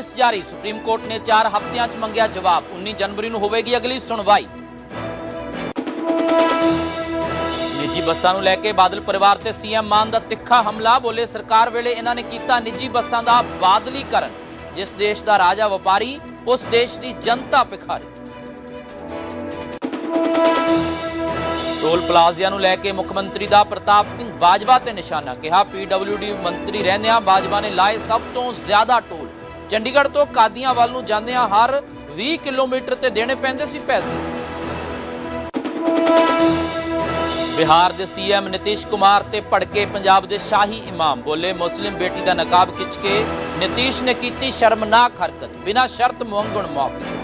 Notice ਜਾਰੀ। Supreme court ਨੇ 4 ਹਫ਼ਤਿਆਂ 'ਚ ਮੰਗਿਆ ਜਵਾਬ। 19 ਜਨਵਰੀ ਨੂੰ ਹੋਵੇਗੀ ਅਗਲੀ ਸੁਣਵਾਈ। ਨਿੱਜੀ ਬੱਸਾਂ ਨੂੰ ਲੈ ਕੇ ਬਾਦਲ ਪਰਿਵਾਰ ਤੇ ਸੀਐਮ ਮਾਨ ਦਾ ਤਿੱਖਾ ਹਮਲਾ, ਬੋਲੇ ਸਰਕਾਰ ਵੇਲੇ ਇਹਨਾਂ ਨੇ ਕੀਤਾ ਨਿੱਜੀ ਬੱਸਾਂ ਦਾ ਬਾਦਲੀਕਰਨ, ਜਿਸ ਦੇਸ਼ ਦਾ ਰਾਜਾ ਵਪਾਰੀ, ਉਸ ਦੇਸ਼ ਦੀ ਜਨਤਾ ਭਿਖਾਰੀ। ਟੋਲ ਪਲਾਜ਼ਿਆਂ ਨੂੰ ਲੈ ਕੇ ਮੁੱਖ ਮੰਤਰੀ ਦਾ ਪ੍ਰਤਾਪ ਸਿੰਘ ਬਾਜਵਾ ਤੇ ਨਿਸ਼ਾਨਾ ਕਿਹਾ ਪੀਡਬਲਯੂਡੀ ਮੰਤਰੀ ਰਹਿੰਦਿਆਂ ਬਾਜਵਾ ਨੇ ਲਾਏ ਸਭ ਤੋਂ ਜ਼ਿਆਦਾ ਟੋਲ। ਚੰਡੀਗੜ੍ਹ ਤੋਂ ਕਾਦੀਆਂ ਵੱਲ ਨੂੰ ਜਾਂਦਿਆਂ ਹਰ 20 ਕਿਲੋਮੀਟਰ ਤੇ ਦੇਣੇ ਪੈਂਦੇ ਸੀ ਪੈਸੇ। ਬਿਹਾਰ ਦੇ ਸੀਐਮ ਨਿਤਿਸ਼ ਕੁਮਾਰ ਤੇ ਭੜਕੇ ਪੰਜਾਬ ਦੇ ਸ਼ਾਹੀ ਇਮਾਮ ਬੋਲੇ, ਮੁਸਲਿਮ ਬੇਟੀ ਦਾ ਨਕਾਬ ਖਿੱਚ ਕੇ ਨਿਤਿਸ਼ ਨੇ ਕੀਤੀ ਸ਼ਰਮਨਾਕ ਹਰਕਤ, ਬਿਨਾਂ ਸ਼ਰਤ ਮੰਗਣ ਮਾਫੀ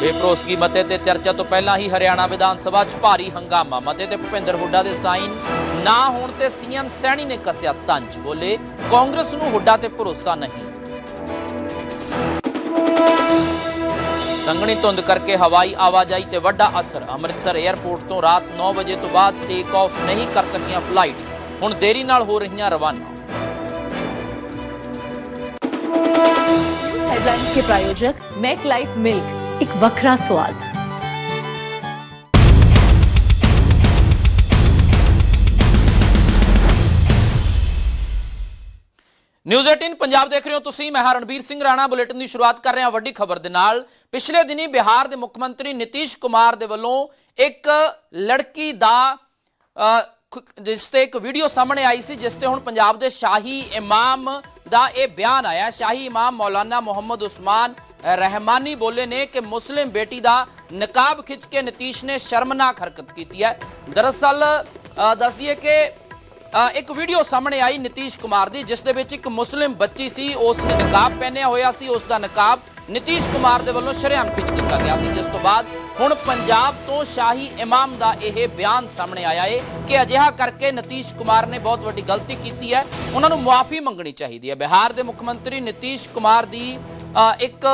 ਬੇਪਰੋਸਕੀ ਮਤੇ ਤੇ ਚਰਚਾ ਤੋਂ ਪਹਿਲਾਂ ਹੀ ਹਰਿਆਣਾ ਵਿਧਾਨ ਸਭਾ 'ਚ ਭਾਰੀ ਹੰਗਾਮਾ। ਮਤੇ ਤੇ ਭੁਪਿੰਦਰ ਹੁੱਡਾ ਦੇ ਸਾਈਨ ਨਾ ਹੋਣ ਤੇ ਸੀਐਮ ਸੈਣੀ ਨੇ ਕਸਿਆ ਤੰਜ, ਬੋਲੇ ਕਾਂਗਰਸ ਨੂੰ ਹੁੱਡਾ ਤੇ ਭਰੋਸਾ ਨਹੀਂ। ਸੰਘਣੀ ਧੁੰਦ ਕਰਕੇ ਹਵਾਈ ਆਵਾਜਾਈ ਤੇ ਵੱਡਾ ਅਸਰ। ਅੰਮ੍ਰਿਤਸਰ 에ਅਰਪੋਰਟ ਤੋਂ ਰਾਤ 9 ਵਜੇ ਤੋਂ ਬਾਅਦ ਟੇਕ ਆਫ ਨਹੀਂ ਕਰ ਸਕੀਆਂ ਫਲਾਈਟਸ ਹੁਣ ਦੇਰੀ ਨਾਲ ਹੋ ਰਹੀਆਂ ਰਵਾਨਾ। हेडलाइंस के प्रायोजक मैक लाइफ मिल्क ਇੱਕ ਵੱਖਰਾ ਸਵਾਦ ਨਿਊਜ਼ 18 ਪੰਜਾਬ ਦੇਖ ਰਹੇ ਹੋ ਤੁਸੀਂ, ਮੈਂ ਹਰਨਵੀਰ ਸਿੰਘ ਰਾਣਾ। ਬੁਲੇਟਿਨ ਦੀ ਸ਼ੁਰੂਆਤ ਕਰ ਰਿਹਾ ਵੱਡੀ ਖਬਰ ਦੇ ਨਾਲ। ਪਿਛਲੇ ਦਿਨੀ ਬਿਹਾਰ ਦੇ ਮੁੱਖ ਮੰਤਰੀ ਨਿਤੀਸ਼ ਕੁਮਾਰ ਦੇ ਵੱਲੋਂ ਇੱਕ ਲੜਕੀ ਦਾ ਜਿਸ ਤੇ ਇੱਕ ਵੀਡੀਓ ਸਾਹਮਣੇ ਆਈ ਸੀ, ਜਿਸ ਤੇ ਹੁਣ ਪੰਜਾਬ ਦੇ ਸ਼ਾਹੀ ਇਮਾਮ ਦਾ ਇਹ ਬਿਆਨ ਆਇਆ। ਸ਼ਾਹੀ ਇਮਾਮ ਮੌਲਾਨਾ ਮੁਹੰਮਦ ਉਸਮਾਨ ਰਹਿਮਾਨੀ ਬੋਲੇ ਨੇ ਕਿ ਮੁਸਲਿਮ ਬੇਟੀ ਦਾ ਨਕਾਬ ਖਿੱਚ ਕੇ ਨਤੀਸ਼ ਨੇ ਸ਼ਰਮਨਾਕ ਹਰਕਤ ਕੀਤੀ ਹੈ। ਦਰਅਸਲ ਅ, ਦੱਸ ਦਈਏ ਕਿ ਇੱਕ ਵੀਡੀਓ ਸਾਹਮਣੇ ਆਈ ਨਿਤੀਸ਼ ਕੁਮਾਰ ਦੀ ਜਿਸ ਦੇ ਵਿੱਚ ਇੱਕ ਮੁਸਲਿਮ ਬੱਚੀ ਸੀ ਉਸ ਨੇ ਨਕਾਬ ਪਹਿਨਿਆ ਹੋਇਆ ਸੀ ਉਸ ਦਾ ਨਕਾਬ ਨਿਤੀਸ਼ ਕੁਮਾਰ ਦੇ ਵੱਲੋਂ ਸ਼ਰੇਆਮ ਖਿੱਚ ਦਿੱਤਾ ਗਿਆ ਸੀ ਜਿਸ ਤੋਂ ਬਾਅਦ ਹੁਣ ਪੰਜਾਬ ਤੋਂ ਸ਼ਾਹੀ ਇਮਾਮ ਦਾ ਇਹ ਬਿਆਨ ਸਾਹਮਣੇ ਆਇਆ ਏ ਕਿ ਅਜਿਹਾ ਕਰਕੇ ਨਤੀਸ਼ ਕੁਮਾਰ ਨੇ ਬਹੁਤ ਵੱਡੀ ਗਲਤੀ ਕੀਤੀ ਹੈ। ਉਹਨਾਂ ਨੂੰ ਮੁਆਫੀ ਮੰਗਣੀ ਚਾਹੀਦੀ ਹੈ। ਬਿਹਾਰ ਦੇ ਮੁੱਖ ਮੰਤਰੀ ਨਿਤੀਸ਼ ਕੁਮਾਰ ਦੀ ਇੱਕ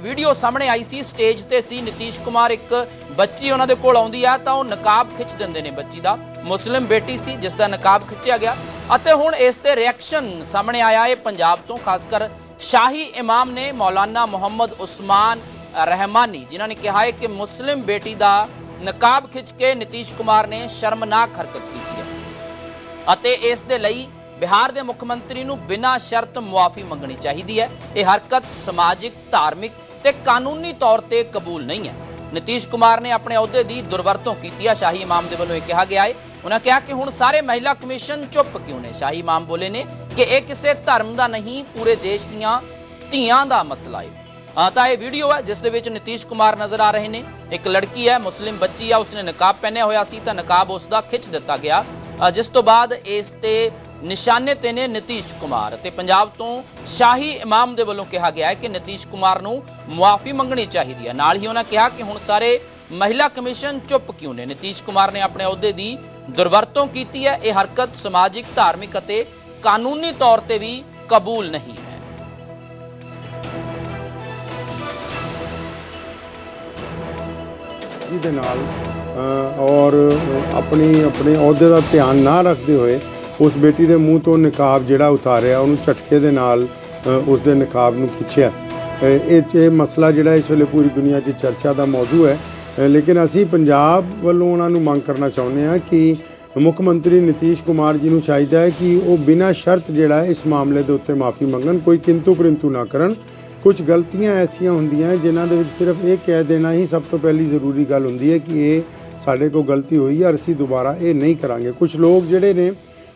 ਵੀਡੀਓ ਸਾਹਮਣੇ ਆਈ ਸੀ, ਸਟੇਜ ਤੇ ਸੀ ਨਿਤੀਸ਼ ਕੁਮਾਰ। ਇੱਕ ਬੱਚੀ ਉਹਨਾਂ ਦੇ ਕੋਲ ਆਉਂਦੀ ਆ ਤਾਂ ਉਹ ਨਕਾਬ ਖਿੱਚ ਦਿੰਦੇ ਨੇ ਬੱਚੀ ਦਾ। ਮੁਸਲਿਮ ਬੇਟੀ ਸੀ, ਜਿਸ ਦਾ ਨਕਾਬ ਖਿੱਚਿਆ ਗਿਆ। ਅਤੇ ਹੁਣ ਇਸ ਤੇ ਰਿਐਕਸ਼ਨ ਸਾਹਮਣੇ ਆਇਆ ਹੈ ਪੰਜਾਬ ਤੋਂ ਖਾਸ ਕਰ ਸ਼ਾਹੀ ਇਮਾਮ ਨੇ ਮੌਲਾਨਾ ਮੁਹੰਮਦ ਉਸਮਾਨ ਰਹਿਮਾਨੀ, ਜਿਨ੍ਹਾਂ ਨੇ ਕਿਹਾ ਹੈ ਕਿ ਮੁਸਲਿਮ ਬੇਟੀ ਦਾ ਨਕਾਬ ਖਿੱਚ ਕੇ ਨਿਤੀਸ਼ ਕੁਮਾਰ ਨੇ ਸ਼ਰਮਨਾਕ ਹਰਕਤ ਕੀਤੀ ਹੈ। ਅਤੇ ਇਸ ਦੇ ਲਈ ਬਿਹਾਰ ਦੇ ਮੁੱਖ ਮੰਤਰੀ ਨੂੰ ਬਿਨਾਂ ਸ਼ਰਤ ਮੁਆਫੀ ਮੰਗਣੀ ਚਾਹੀਦੀ ਹੈ। ਇਹ ਹਰਕਤ ਸਮਾਜਿਕ, ਧਾਰਮਿਕ ਤੇ ਕਾਨੂੰਨੀ ਤੌਰ ਤੇ ਕਬੂਲ ਨਹੀਂ ਹੈ। ਨਿਤੀਸ਼ ਕੁਮਾਰ ਨੇ ਆਪਣੇ ਅਹੁਦੇ ਦੀ ਦੁਰਵਰਤੋਂ ਕੀਤੀ ਹੈ ਸ਼ਾਹੀ ਇਮਾਮ ਦੇ ਵੱਲੋਂ ਇਹ ਕਿਹਾ ਗਿਆ ਹੈ ਉਹਨਾਂ ਕਿਹਾ ਕਿ ਹੁਣ ਸਾਰੇ ਮਹਿਲਾ ਕਮਿਸ਼ਨ ਚੁੱਪ ਕਿਉਂ ਨੇ? ਸ਼ਾਹੀ ਇਮਾਮ ਬੋਲੇ ਨੇ ਕਿ ਇਹ ਕਿਸੇ ਧਰਮ ਦਾ ਨਹੀਂ, ਪੂਰੇ ਦੇਸ਼ ਦੀਆਂ ਧੀਆਂ ਦਾ ਮਸਲਾ ਹੈ, ਤਾਂ ਇਹ ਵੀਡੀਓ ਹੈ ਜਿਸ ਦੇ ਵਿੱਚ ਨਤੀਸ਼ ਕੁਮਾਰ ਨਜ਼ਰ ਆ ਰਹੇ ਨੇ। ਇੱਕ ਲੜਕੀ ਹੈ, ਮੁਸਲਿਮ ਬੱਚੀ ਹੈ ਉਸਨੇ ਨਕਾਬ ਪਹਿਨਿਆ ਹੋਇਆ ਸੀ, ਤਾਂ ਨਕਾਬ ਉਸ ਦਾ ਖਿੱਚ ਦਿੱਤਾ ਗਿਆ। ਜਿਸ ਤੋਂ ਬਾਅਦ ਇਸ ਤੇ ਨਿਸ਼ਾਨੇ ਤੇ ਨੇ ਨਤੀਸ਼ ਕੁਮਾਰ ਤੇ ਪੰਜਾਬ ਤੋਂ ਸ਼ਾਹੀ ਇਮਾਮ ਦੇ ਵੱਲੋਂ ਕਿਹਾ ਗਿਆ ਹੈ ਕਿ ਨਿਤੀਸ਼ ਕੁਮਾਰ ਨੂੰ ਮੁਆਫੀ ਮੰਗਣੀ ਚਾਹੀਦੀ ਹੈ। ਨਾਲ ਹੀ ਉਹਨਾਂ ਕਿਹਾ ਕਿ ਹੁਣ ਸਾਰੇ ਮਹਿਲਾ ਕਮਿਸ਼ਨ ਚੁੱਪ ਕਿਉਂ ਨੇ? ਨਿਤੀਸ਼ ਕੁਮਾਰ ਨੇ ਆਪਣੇ ਅਹੁਦੇ ਦੀ ਦੁਰਵਰਤੋਂ ਕੀਤੀ ਹੈ। ਇਹ ਹਰਕਤ ਸਮਾਜਿਕ, ਧਾਰਮਿਕ ਅਤੇ ਕਾਨੂੰਨੀ ਤੌਰ ਤੇ ਵੀ ਕਬੂਲ ਨਹੀਂ ਹੈ। ਜਿਹਦੇ ਨਾਲ ਔਰ ਆਪਣੀ, ਆਪਣੇ ਅਹੁਦੇ ਦਾ ਧਿਆਨ ਨਾ ਰੱਖਦੇ ਹੋਏ ਉਸ ਬੇਟੀ ਦੇ ਮੂੰਹ ਤੋਂ ਨਕਾਬ ਜਿਹੜਾ ਉਤਾਰਿਆ ਉਹਨੂੰ ਝਟਕੇ ਦੇ ਨਾਲ ਅ, ਉਸ ਦੇ ਨਕਾਬ ਨੂੰ ਖਿੱਚਿਆ। ਇਹ ਇਹ ਮਸਲਾ ਜਿਹੜਾ ਇਸ ਵੇਲੇ ਪੂਰੀ ਦੁਨੀਆ 'ਚ ਚਰਚਾ ਦਾ ਮੌਜੂ ਹੈ। ਲੇਕਿਨ ਅਸੀਂ ਪੰਜਾਬ ਵੱਲੋਂ ਉਹਨਾਂ ਨੂੰ ਮੰਗ ਕਰਨਾ ਚਾਹੁੰਦੇ ਹਾਂ ਕਿ ਮੁੱਖ ਮੰਤਰੀ ਨਿਤੀਸ਼ ਕੁਮਾਰ ਜੀ ਨੂੰ ਚਾਹੀਦਾ ਹੈ ਕਿ ਉਹ ਬਿਨਾਂ ਸ਼ਰਤ ਜਿਹੜਾ ਇਸ ਮਾਮਲੇ ਦੇ ਉੱਤੇ ਮਾਫੀ ਮੰਗਣ ਕੋਈ ਕਿੰਤੂ ਪਰੰਤੂ ਨਾ ਕਰਨ। ਕੁਝ ਗਲਤੀਆਂ ਐਸੀਆਂ ਹੁੰਦੀਆਂ ਜਿਨ੍ਹਾਂ ਦੇ ਵਿੱਚ ਸਿਰਫ ਇਹ ਕਹਿ ਦੇਣਾ ਹੀ ਸਭ ਤੋਂ ਪਹਿਲੀ ਜ਼ਰੂਰੀ ਗੱਲ ਹੁੰਦੀ ਹੈ ਕਿ ਇਹ ਸਾਡੇ ਕੋਲ ਗਲਤੀ ਹੋਈ ਹੈ ਔਰ ਅਸੀਂ ਦੁਬਾਰਾ ਇਹ ਨਹੀਂ ਕਰਾਂਗੇ। ਕੁਝ ਲੋਕ ਜਿਹੜੇ ਨੇ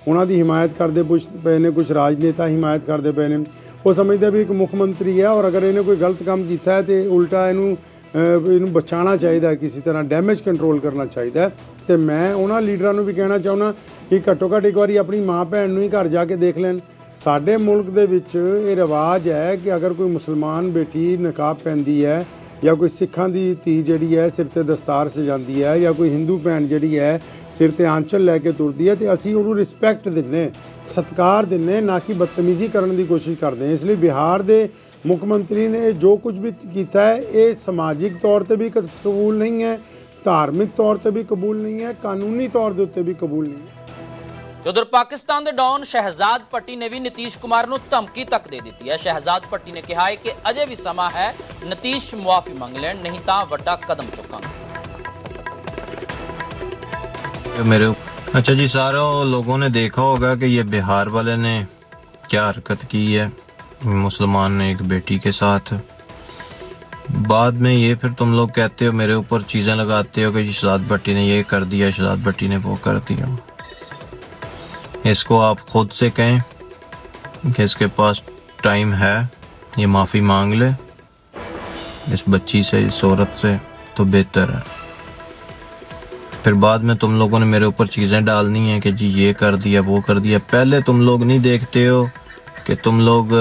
ਉਹਨਾਂ ਦੀ ਹਿਮਾਇਤ ਕਰਦੇ ਪੁੱਛ ਪਏ ਨੇ ਕੁਝ ਰਾਜਨੇਤਾ ਹਿਮਾਇਤ ਕਰਦੇ ਪਏ ਨੇ। ਉਹ ਸਮਝਦੇ ਵੀ ਇੱਕ ਮੁੱਖ ਮੰਤਰੀ ਹੈ ਔਰ ਅਗਰ ਇਹਨੇ ਕੋਈ ਗਲਤ ਕੰਮ ਕੀਤਾ ਹੈ ਤੇ ਉਲਟਾ ਇਹਨੂੰ ਇਹਨੂੰ ਬਚਾਉਣਾ ਚਾਹੀਦਾ ਕਿਸੇ ਤਰ੍ਹਾਂ ਡੈਮੇਜ ਕੰਟਰੋਲ ਕਰਨਾ ਚਾਹੀਦਾ ਹੈ। ਤੇ ਮੈਂ ਉਹਨਾਂ ਲੀਡਰਾਂ ਨੂੰ ਵੀ ਕਹਿਣਾ ਚਾਹੁੰਦਾ ਕਿ ਘੱਟੋ ਘੱਟ ਇੱਕ ਵਾਰੀ ਆਪਣੀ ਮਾਂ ਭੈਣ ਨੂੰ ਹੀ ਘਰ ਜਾ ਕੇ ਦੇਖ ਲੈਣ। ਸਾਡੇ ਮੁਲਕ ਦੇ ਵਿੱਚ ਇਹ ਰਿਵਾਜ ਹੈ ਕਿ ਅਗਰ ਕੋਈ ਮੁਸਲਮਾਨ ਬੇਟੀ ਨਕਾਬ ਪੈਂਦੀ ਹੈ ਜਾਂ ਕੋਈ ਸਿੱਖਾਂ ਦੀ ਧੀ ਜਿਹੜੀ ਹੈ ਸਿਰ ਤੇ ਦਸਤਾਰ ਸਜਾਉਂਦੀ ਹੈ ਜਾਂ ਕੋਈ ਹਿੰਦੂ ਭੈਣ ਜਿਹੜੀ ਹੈ ਸਿਰ ਤੇ ਆਂਚਲ ਲੈ ਕੇ ਤੁਰਦੀ ਹੈ ਤੇ ਅਸੀਂ ਉਹਨੂੰ ਰਿਸਪੈਕਟ ਦਿੰਨੇ ਸਤਿਕਾਰ ਦਿੰਨੇ ਨਾ ਕਿ ਬਦਤਮੀਜ਼ੀ ਕਰਨ ਦੀ ਕੋਸ਼ਿਸ਼ ਕਰਦੇ ਇਸ ਲਈ ਬਿਹਾਰ ਦੇ ਮੁੱਖ ਮੰਤਰੀ ਨੇ ਜੋ ਕੁਝ ਵੀ ਕੀਤਾ ਹੈ, ਇਹ ਸਮਾਜਿਕ ਤੌਰ ਤੇ ਵੀ ਕ- ਕਬੂਲ ਨਹੀਂ ਹੈ, ਧਾਰਮਿਕ ਤੌਰ ਤੇ ਵੀ ਕਬੂਲ ਨਹੀਂ ਹੈ, ਕਾਨੂੰਨੀ ਤੌਰ ਦੇ ਉੱਤੇ ਵੀ ਕਬੂਲ ਨਹੀਂ ਹੈ। ਤੇ ਉਧਰ ਪਾਕਿਸਤਾਨ ਦੇ ਡੌਨ ਸ਼ਹਿਜ਼ਾਦ ਪੱਟੀ ਨੇ ਵੀ ਨਤੀਸ਼ ਕੁਮਾਰ ਨੂੰ ਧਮਕੀ ਤੱਕ ਦੇ ਦਿੱਤੀ ਹੈ ਸ਼ਹਿਜ਼ਾਦ ਪੱਟੀ ਨੇ ਕਿਹਾ ਹੈ ਕਿ ਅਜੇ ਵੀ ਸਮਾਂ ਹੈ ਨਤੀਸ਼ ਮੁਆਫੀ ਮੰਗ ਲੈਣ ਨਹੀਂ ਤਾਂ ਵੱਡਾ ਕਦਮ ਚੁੱਕਾਂਗੇ मेरे अच्छा जी सारों लोगों ने देखा होगा कि ये बिहार वाले ने क्या हरकत की है मुसलमान ने एक बेटी के साथ बाद में ये फिर तुम लोग कहते हो मेरे ऊपर चीजें लगाते हो कि जी शहजाद भट्टी ने ये कर दिया शहजाद भट्टी ने वो कर दिया इसको आप खुद से कहें कि इसके पास टाइम है, ये माफ़ी मांग ले। इस बच्ची से, इस औरत से तो बेहतर है। फिर बाद में तुम लोगों ने मेरे ऊपर चीज़ें डालनी है कि जी ये कर दिया, वो कर दिया। पहले तुम लोग नहीं देखते हो कि तुम लोग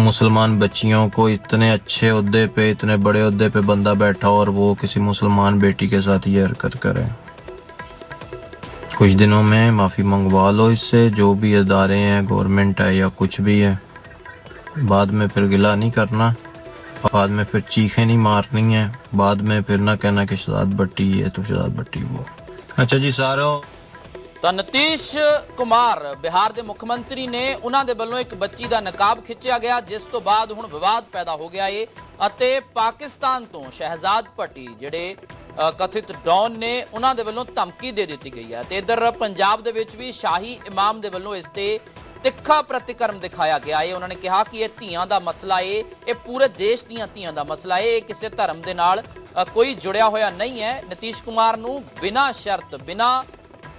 मुसलमान बच्चियों को इतने अच्छे अहदे पे, इतने बड़े अहदे पे बंदा बैठा और वो किसी मुसलमान बेटी के साथ ये हरकत करे। कुछ दिनों में माफ़ी मंगवा लो इससे जो भी अदारे हैं गवर्नमेंट है या कुछ भी है बाद में फिर गिला नहीं करना बाद में फिर चीखें नहीं मारनी है बाद में फिर ना कहना कि शहजाद भट्टी ये तो शहजाद भट्टी वो अच्छा जी सारों ਤਾਂ ਨਤੀਸ਼ ਕੁਮਾਰ ਬਿਹਾਰ ਦੇ ਮੁੱਖ ਮੰਤਰੀ ਨੇ ਉਹਨਾਂ ਦੇ ਵੱਲੋਂ ਇੱਕ ਬੱਚੀ ਦਾ ਨਕਾਬ ਖਿੱਚਿਆ ਗਿਆ ਜਿਸ ਤੋਂ ਬਾਅਦ ਹੁਣ ਵਿਵਾਦ ਪੈਦਾ ਹੋ ਗਿਆ ਏ ਅਤੇ ਪਾਕਿਸਤਾਨ ਤੋਂ ਸ਼ਹਿਜ਼ਾਦ ਭੱਟੀ ਜਿਹੜੇ ਅ, ਕਥਿਤ ਡੌਨ ਨੇ ਉਹਨਾਂ ਦੇ ਵੱਲੋਂ ਧਮਕੀ ਦੇ ਦਿੱਤੀ ਗਈ ਹੈ। ਤੇ ਇਧਰ ਪੰਜਾਬ ਦੇ ਵਿੱਚ ਵੀ ਸ਼ਾਹੀ ਇਮਾਮ ਦੇ ਵੱਲੋਂ ਇਸ ਤੇ ਤਿੱਖਾ ਪ੍ਰਤੀਕਰਮ ਦਿਖਾਇਆ ਗਿਆ। ਏ ਉਹਨਾਂ ਨੇ ਕਿਹਾ ਕਿ ਇਹ ਧੀਆਂ ਦਾ ਮਸਲਾ ਏ ਇਹ ਪੂਰੇ ਦੇਸ਼ ਦੀਆਂ ਧੀਆਂ ਦਾ ਮਸਲਾ ਏ ਇਹ ਕਿਸੇ ਧਰਮ ਦੇ ਨਾਲ ਕੋਈ ਜੁੜਿਆ ਹੋਇਆ ਨਹੀਂ ਹੈ। ਨਤੀਸ਼ ਕੁਮਾਰ ਨੂੰ ਬਿਨਾਂ ਸ਼ਰਤ ਬਿਨਾਂ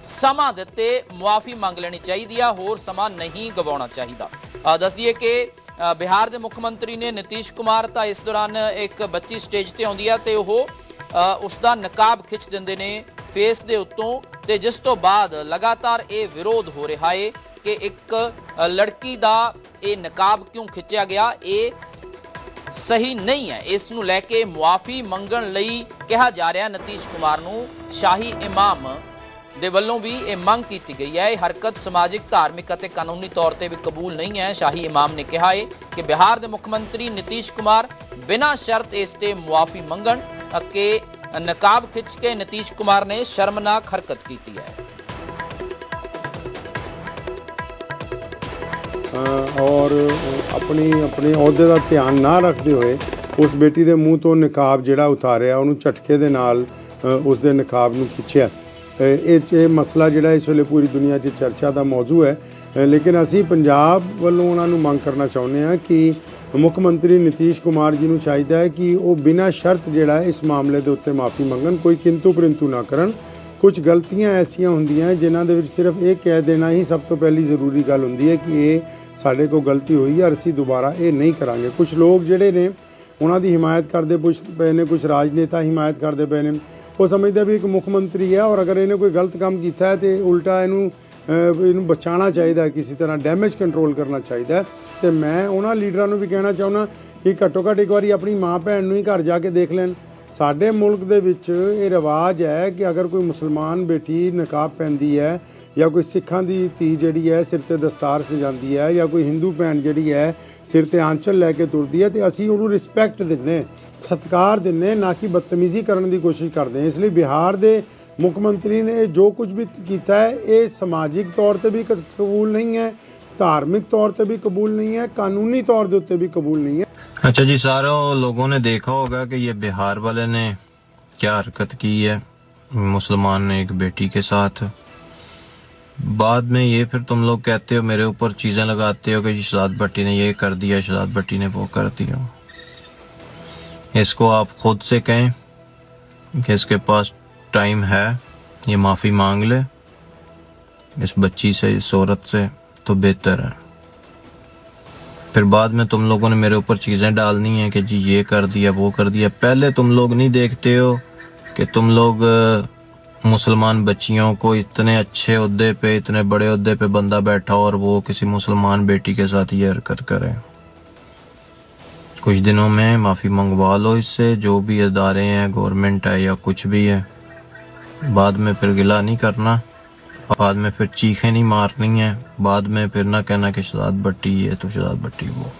ਸਮਾਂ ਦਿੱਤੇ ਮੁਆਫੀ ਮੰਗ ਲੈਣੀ ਚਾਹੀਦੀ ਆ ਹੋਰ ਸਮਾਂ ਨਹੀਂ ਗਵਾਉਣਾ ਚਾਹੀਦਾ। ਅ, ਦੱਸ ਦਈਏ ਕਿ ਬਿਹਾਰ ਦੇ ਮੁੱਖ ਮੰਤਰੀ ਨੇ ਨਤੀਸ਼ ਕੁਮਾਰ ਤਾਂ ਇਸ ਦੌਰਾਨ ਇੱਕ ਬੱਚੀ ਸਟੇਜ ਤੇ ਆਉਂਦੀ ਆ ਤੇ ਉਹ ਉਸ ਦਾ ਨਕਾਬ ਖਿੱਚ ਦਿੰਦੇ ਨੇ ਫੇਸ ਦੇ ਉੱਤੋਂ ਤੇ ਜਿਸ ਤੋਂ ਬਾਅਦ ਲਗਾਤਾਰ ਇਹ ਵਿਰੋਧ ਹੋ ਰਿਹਾ ਏ ਕਿ ਇੱਕ ਲੜਕੀ ਦਾ ਇਹ ਨਕਾਬ ਕਿਉਂ ਖਿੱਚਿਆ ਗਿਆ, ਇਹ ਸਹੀ ਨਹੀਂ ਹੈ। ਇਸ ਨੂੰ ਲੈ ਕੇ ਮੁਆਫੀ ਮੰਗਣ ਲਈ ਕਿਹਾ ਜਾ ਰਿਹਾ ਨਤੀਸ਼ ਕੁਮਾਰ ਨੂੰ। ਸ਼ਾਹੀ ਇਮਾਮ ਦੇ ਵੱਲੋਂ ਵੀ ਇਹ ਮੰਗ ਕੀਤੀ ਗਈ ਹੈ। ਇਹ ਹਰਕਤ ਸਮਾਜਿਕ, ਧਾਰਮਿਕ ਅਤੇ ਕਾਨੂੰਨੀ ਤੌਰ ਤੇ ਵੀ ਕਬੂਲ ਨਹੀਂ ਹੈ। ਸ਼ਾਹੀ ਇਮਾਮ ਨੇ ਕਿਹਾ ਹੈ ਕਿ ਬਿਹਾਰ ਦੇ ਮੁੱਖ ਮੰਤਰੀ ਨਤੀਸ਼ ਕੁਮਾਰ ਬਿਨਾਂ ਸ਼ਰਤ ਇਸ ਤੇ ਮੁਆਫੀ ਮੰਗਣ ਕਿ ਨਕਾਬ ਖਿੱਚ ਕੇ ਨਤੀਸ਼ ਕੁਮਾਰ ਨੇ ਸ਼ਰਮਨਾਕ ਹਰਕਤ ਕੀਤੀ ਹੈ। ਔਰ ਆਪਣੀ ਆਪਣੇ ਅਹੁਦੇ ਦਾ ਧਿਆਨ ਨਾ ਰੱਖਦੇ ਹੋਏ ਉਸ ਬੇਟੀ ਦੇ ਮੂੰਹ ਤੋਂ ਨਕਾਬ ਜਿਹੜਾ ਉਤਾਰਿਆ ਉਹਨੂੰ ਝਟਕੇ ਦੇ ਨਾਲ ਅ, ਉਸ ਦੇ ਨਕਾਬ ਨੂੰ ਖਿੱਚਿਆ। ਅ, ਇਹ ਇਹ ਮਸਲਾ ਜਿਹੜਾ ਇਸ ਵੇਲੇ ਪੂਰੀ ਦੁਨੀਆ 'ਚ ਚਰਚਾ ਦਾ ਮੌਜੂ ਹੈ। ਲੇਕਿਨ ਅਸੀਂ ਪੰਜਾਬ ਵੱਲੋਂ ਉਹਨਾਂ ਨੂੰ ਮੰਗ ਕਰਨਾ ਚਾਹੁੰਦੇ ਹਾਂ ਕਿ ਮੁੱਖ ਮੰਤਰੀ ਨਿਤੀਸ਼ ਕੁਮਾਰ ਜੀ ਨੂੰ ਚਾਹੀਦਾ ਹੈ ਕਿ ਉਹ ਬਿਨਾਂ ਸ਼ਰਤ ਜਿਹੜਾ ਇਸ ਮਾਮਲੇ ਦੇ ਉੱਤੇ ਮਾਫੀ ਮੰਗਣ, ਕੋਈ ਕਿੰਤੂ ਪਰੰਤੂ ਨਾ ਕਰਨ। ਕੁਝ ਗਲਤੀਆਂ ਐਸੀਆਂ ਹੁੰਦੀਆਂ ਜਿਨ੍ਹਾਂ ਦੇ ਵਿੱਚ ਸਿਰਫ ਇਹ ਕਹਿ ਦੇਣਾ ਹੀ ਸਭ ਤੋਂ ਪਹਿਲੀ ਜ਼ਰੂਰੀ ਗੱਲ ਹੁੰਦੀ ਹੈ ਕਿ ਇਹ ਸਾਡੇ ਕੋਲ ਗਲਤੀ ਹੋਈ ਹੈ ਔਰ ਅਸੀਂ ਦੁਬਾਰਾ ਇਹ ਨਹੀਂ ਕਰਾਂਗੇ। ਕੁਝ ਲੋਕ ਜਿਹੜੇ ਨੇ, ਉਹਨਾਂ ਦੀ ਹਿਮਾਇਤ ਕਰਦੇ ਪੁੱਛ ਪਏ ਨੇ, ਕੁਝ ਰਾਜਨੇਤਾ ਹਿਮਾਇਤ ਕਰਦੇ ਪਏ ਨੇ। ਉਹ ਸਮਝਦੇ ਵੀ ਇੱਕ ਮੁੱਖ ਮੰਤਰੀ ਹੈ ਔਰ ਅਗਰ ਇਹਨੇ ਕੋਈ ਗਲਤ ਕੰਮ ਕੀਤਾ ਹੈ ਤੇ ਉਲਟਾ ਇਹਨੂੰ ਇਹਨੂੰ ਬਚਾਉਣਾ ਚਾਹੀਦਾ, ਕਿਸੇ ਤਰ੍ਹਾਂ ਡੈਮੇਜ ਕੰਟਰੋਲ ਕਰਨਾ ਚਾਹੀਦਾ ਹੈ। ਤੇ ਮੈਂ ਉਹਨਾਂ ਲੀਡਰਾਂ ਨੂੰ ਵੀ ਕਹਿਣਾ ਚਾਹੁੰਦਾ ਕਿ ਘੱਟੋ ਘੱਟ ਇੱਕ ਵਾਰੀ ਆਪਣੀ ਮਾਂ ਭੈਣ ਨੂੰ ਹੀ ਘਰ ਜਾ ਕੇ ਦੇਖ ਲੈਣ। ਸਾਡੇ ਮੁਲਕ ਦੇ ਵਿੱਚ ਇਹ ਰਿਵਾਜ ਹੈ ਕਿ ਅਗਰ ਕੋਈ ਮੁਸਲਮਾਨ ਬੇਟੀ ਨਕਾਬ ਪੈਂਦੀ ਹੈ ਜਾਂ ਕੋਈ ਸਿੱਖਾਂ ਦੀ ਧੀ ਜਿਹੜੀ ਹੈ ਸਿਰ ਤੇ ਦਸਤਾਰ ਸਜਾਉਂਦੀ ਹੈ ਜਾਂ ਕੋਈ ਹਿੰਦੂ ਭੈਣ ਜਿਹੜੀ ਹੈ ਸਿਰ ਤੇ ਆਂਚਲ ਲੈ ਕੇ ਤੁਰਦੀ ਹੈ, ਤੇ ਅਸੀਂ ਉਹਨੂੰ ਰਿਸਪੈਕਟ ਦਿੰਨੇ ਸਤਿਕਾਰ ਦਿੰਨੇ ਨਾ ਕਿ ਬਦਤਮੀਜ਼ੀ ਕਰਨ ਦੀ ਕੋਸ਼ਿਸ਼ ਕਰਦੇ ਇਸ ਲਈ ਬਿਹਾਰ ਦੇ मुख्यमंत्री ने जो कुछ भी किया है, ये समाजिक तौर पर भी कबूल नहीं है, धार्मिक तौर पर भी कबूल नहीं है, कानूनी तौर के उत्ते भी कबूल नहीं है। अच्छा जी, सारे, लोगों ने देखा होगा कि ये बिहार वाले ने क्या हरकत की है, मुसलमान ने एक बेटी के साथ। बाद में ये फिर तुम लोग कहते हो, मेरे ऊपर चीज़ें लगाते हो कि शहजाद भट्टी ने ये कर दिया शहजाद भट्टी ने वो कर दिया। इसको आप खुद से कहें कि इसके पास टाइम है, ये माफ़ी मांग ले। इस बच्ची से, इस औरत से तो बेहतर है। फिर बाद में तुम लोगों ने मेरे ऊपर चीज़ें डालनी है कि जी ये कर दिया, वो कर दिया। पहले तुम लोग नहीं देखते हो कि तुम लोग मुसलमान बच्चियों को इतने अच्छे अहदे पे, इतने बड़े अहदे पे बंदा बैठा और वो किसी मुसलमान बेटी के साथ ये हरकत करे। कुछ दिनों में माफ़ी मंगवा लो इससे, जो भी अदारे हैं, गवर्नमेंट है या कुछ भी है। बाद में फिर गिला नहीं करना बाद में फिर चीखें नहीं मारनी हैं बाद में फिर ना कहना कि शहजाद भट्टी ये तो शहजाद भट्टी वो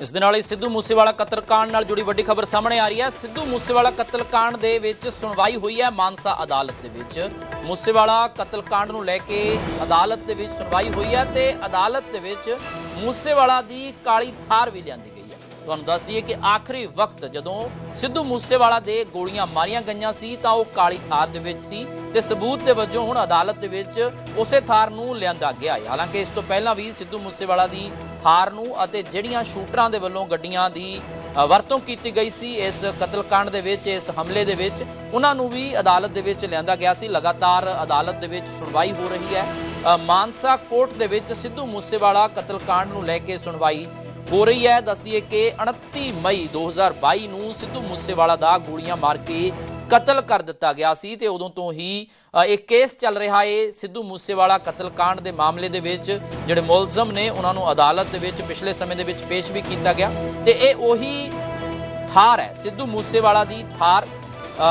ਇਸ ਦੇ ਨਾਲ ਹੀ ਸਿੱਧੂ ਮੂਸੇਵਾਲਾ ਕਤਲकांड ਨਾਲ ਜੁੜੀ ਵੱਡੀ ਖਬਰ ਸਾਹਮਣੇ ਆ ਰਹੀ ਹੈ। ਸਿੱਧੂ ਮੂਸੇਵਾਲਾ ਕਤਲ ਕਾਂਡ ਦੇ ਵਿੱਚ ਸੁਣਵਾਈ ਹੋਈ ਹੈ ਮਾਨਸਾ ਅਦਾਲਤ ਦੇ ਵਿੱਚ। ਮੂਸੇਵਾਲਾ ਕਤਲ ਕਾਂਡ ਨੂੰ ਲੈ ਕੇ ਅਦਾਲਤ ਦੇ ਵਿੱਚ ਸੁਣਵਾਈ ਹੋਈ ਹੈ ਤੇ ਅਦਾਲਤ ਦੇ ਵਿੱਚ ਮੂਸੇਵਾਲਾ ਦੀ ਕਾਲੀ ਥਾਰ ਵੀ ਲਿਆਂਦੀ ਗਈ ਤੁਹਾਨੂੰ ਦੱਸ ਦਈਏ ਕਿ ਆਖਰੀ ਵਕਤ ਜਦੋਂ ਸਿੱਧੂ ਮੂਸੇਵਾਲਾ ਦੇ ਗੋਲੀਆਂ ਮਾਰੀਆਂ ਗਈਆਂ ਸੀ, ਤਾਂ ਉਹ ਕਾਲੀ ਥਾਰ ਦੇ ਵਿੱਚ ਸੀ ਤੇ ਸਬੂਤ ਦੇ ਵਜੋਂ ਹੁਣ ਅਦਾਲਤ ਦੇ ਵਿੱਚ ਉਸੇ ਥਾਰ ਨੂੰ ਲਿਆਂਦਾ ਗਿਆ ਹੈ। ਹਾਲਾਂਕਿ ਇਸ ਤੋਂ ਪਹਿਲਾਂ ਵੀ ਸਿੱਧੂ ਮੂਸੇਵਾਲਾ ਦੀ ਥਾਰ ਨੂੰ ਅਤੇ ਜਿਹੜੀਆਂ ਸ਼ੂਟਰਾਂ ਦੇ ਵੱਲੋਂ ਗੱਡੀਆਂ ਦੀ ਵਰਤੋਂ ਕੀਤੀ ਗਈ ਸੀ, ਇਸ ਕਤਲकांड ਦੇ ਵਿੱਚ, ਇਸ ਹਮਲੇ ਦੇ ਵਿੱਚ, ਉਹਨਾਂ ਨੂੰ ਵੀ ਅਦਾਲਤ ਦੇ ਵਿੱਚ ਲਿਆਂਦਾ ਗਿਆ ਸੀ। ਲਗਾਤਾਰ ਅਦਾਲਤ ਦੇ ਵਿੱਚ ਸੁਣਵਾਈ ਹੋ ਰਹੀ ਹੈ। ਮਾਨਸਾ ਕੋਰਟ ਦੇ ਵਿੱਚ ਸਿੱਧੂ ਮੂਸੇਵਾਲਾ ਕਤਲकांड ਨੂੰ ਲੈ ਕੇ ਸੁਣਵਾਈ ਹੋ ਰਹੀ ਹੈ। ਦੱਸਦੀ ਹੈ ਕਿ 29 ਮਈ 2022 ਨੂੰ ਸਿੱਧੂ ਮੂਸੇਵਾਲਾ ਦਾ ਗੋਲੀਆਂ ਮਾਰ ਕੇ ਕਤਲ ਕਰ ਦਿੱਤਾ ਗਿਆ ਸੀ ਤੇ ਉਦੋਂ ਤੋਂ ਹੀ ਇਹ ਕੇਸ ਚੱਲ ਰਿਹਾ ਏ। ਸਿੱਧੂ ਮੂਸੇਵਾਲਾ ਕਤਲकांड ਦੇ ਮਾਮਲੇ ਦੇ ਵਿੱਚ ਜਿਹੜੇ ਮੁਲਜ਼ਮ ਨੇ, ਉਹਨਾਂ ਨੂੰ ਅਦਾਲਤ ਦੇ ਵਿੱਚ ਪਿਛਲੇ ਸਮੇਂ ਦੇ ਵਿੱਚ ਪੇਸ਼ ਵੀ ਕੀਤਾ ਗਿਆ। ਤੇ ਇਹ ਉਹੀ ਥਾਰ ਹੈ। ਸਿੱਧੂ ਮੂਸੇਵਾਲਾ ਦੀ ਥਾਰ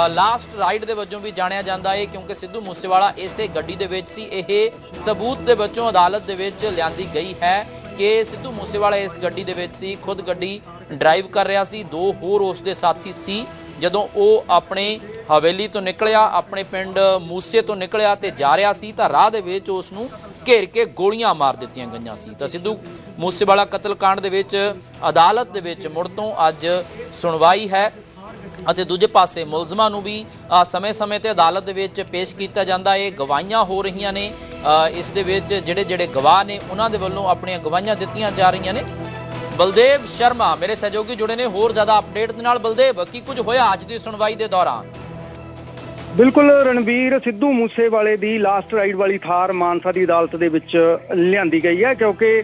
ਲਾਸਟ ਰਾਈਡ ਦੇ ਵਜੋਂ ਵੀ ਜਾਣਿਆ ਜਾਂਦਾ ਏ, ਕਿਉਂਕਿ ਸਿੱਧੂ ਮੂਸੇਵਾਲਾ ਇਸੇ ਗੱਡੀ ਦੇ ਵਿੱਚ ਸੀ। ਇਹ ਸਬੂਤ ਦੇ ਵਜੋਂ ਅਦਾਲਤ ਦੇ ਵਿੱਚ ਲਿਆਂਦੀ ਗਈ ਹੈ। ਕਿ ਸਿੱਧੂ ਮੂਸੇਵਾਲਾ ਇਸ ਗੱਡੀ ਦੇ ਵਿੱਚ ਸੀ, ਖੁਦ ਗੱਡੀ ਡਰਾਈਵ ਕਰ ਰਿਹਾ ਸੀ, ਦੋ ਹੋਰ ਉਸ ਦੇ ਸਾਥੀ ਸੀ। ਜਦੋਂ ਉਹ ਆਪਣੇ ਹਵੇਲੀ ਤੋਂ ਨਿਕਲਿਆ, ਆਪਣੇ ਪਿੰਡ ਮੂਸੇ ਤੋਂ ਨਿਕਲਿਆ ਤੇ ਜਾ ਰਿਹਾ ਸੀ, ਤਾਂ ਰਾਹ ਦੇ ਵਿੱਚ ਉਸ ਨੂੰ ਘੇਰ ਕੇ ਗੋਲੀਆਂ ਮਾਰ ਦਿੱਤੀਆਂ ਗਈਆਂ ਸੀ। ਤਾਂ ਸਿੱਧੂ ਮੂਸੇਵਾਲਾ ਕਤਲकांड ਦੇ ਵਿੱਚ, ਅਦਾਲਤ ਦੇ ਵਿੱਚ ਮੁੜ ਤੋਂ ਅੱਜ ਸੁਣਵਾਈ ਹੈ। ਅਤੇ ਦੂਜੇ ਪਾਸੇ ਮੁਲਜ਼ਮਾਂ ਨੂੰ ਵੀ ਸਮੇਂ-ਸਮੇਂ ਤੇ ਅਦਾਲਤ ਦੇ ਵਿੱਚ ਪੇਸ਼ ਕੀਤਾ ਜਾਂਦਾ। ਹੈ ਗਵਾਹੀਆਂ ਹੋ ਰਹੀਆਂ ਨੇ। ਇਸ ਦੇ ਵਿੱਚ ਜਿਹੜੇ ਜਿਹੜੇ ਗਵਾਹ ਨੇ, ਉਹਨਾਂ ਦੇ ਵੱਲੋਂ ਆਪਣੀਆਂ ਗਵਾਹੀਆਂ ਦਿੱਤੀਆਂ ਜਾ ਰਹੀਆਂ ਨੇ। ਬਲਦੇਵ ਸ਼ਰਮਾ ਮੇਰੇ ਸਹਿਯੋਗੀ ਜੁੜੇ ਨੇ। ਹੋਰ ਜ਼ਿਆਦਾ ਅਪਡੇਟ ਦੇ ਨਾਲ ਬਲਦੇਵ, ਕੀ ਕੁਝ ਹੋਇਆ ਅੱਜ ਦੀ ਸੁਣਵਾਈ ਦੇ ਦੌਰਾਨ? ਬਿਲਕੁਲ ਰਣਵੀਰ ਸਿੱਧੂ ਮੂਸੇਵਾਲੇ ਦੀ ਲਾਸਟ ਰਾਈਡ ਵਾਲੀ ਥਾਰ ਮਾਨਸਾ ਦੀ ਅਦਾਲਤ ਦੇ ਵਿੱਚ ਲਿਆਂਦੀ ਗਈ ਹੈ, ਕਿਉਂਕਿ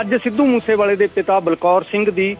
ਅੱਜ ਸਿੱਧੂ ਮੂਸੇਵਾਲੇ ਦੇ ਪਿਤਾ ਬਲਕੌਰ ਸਿੰਘ ਦੀ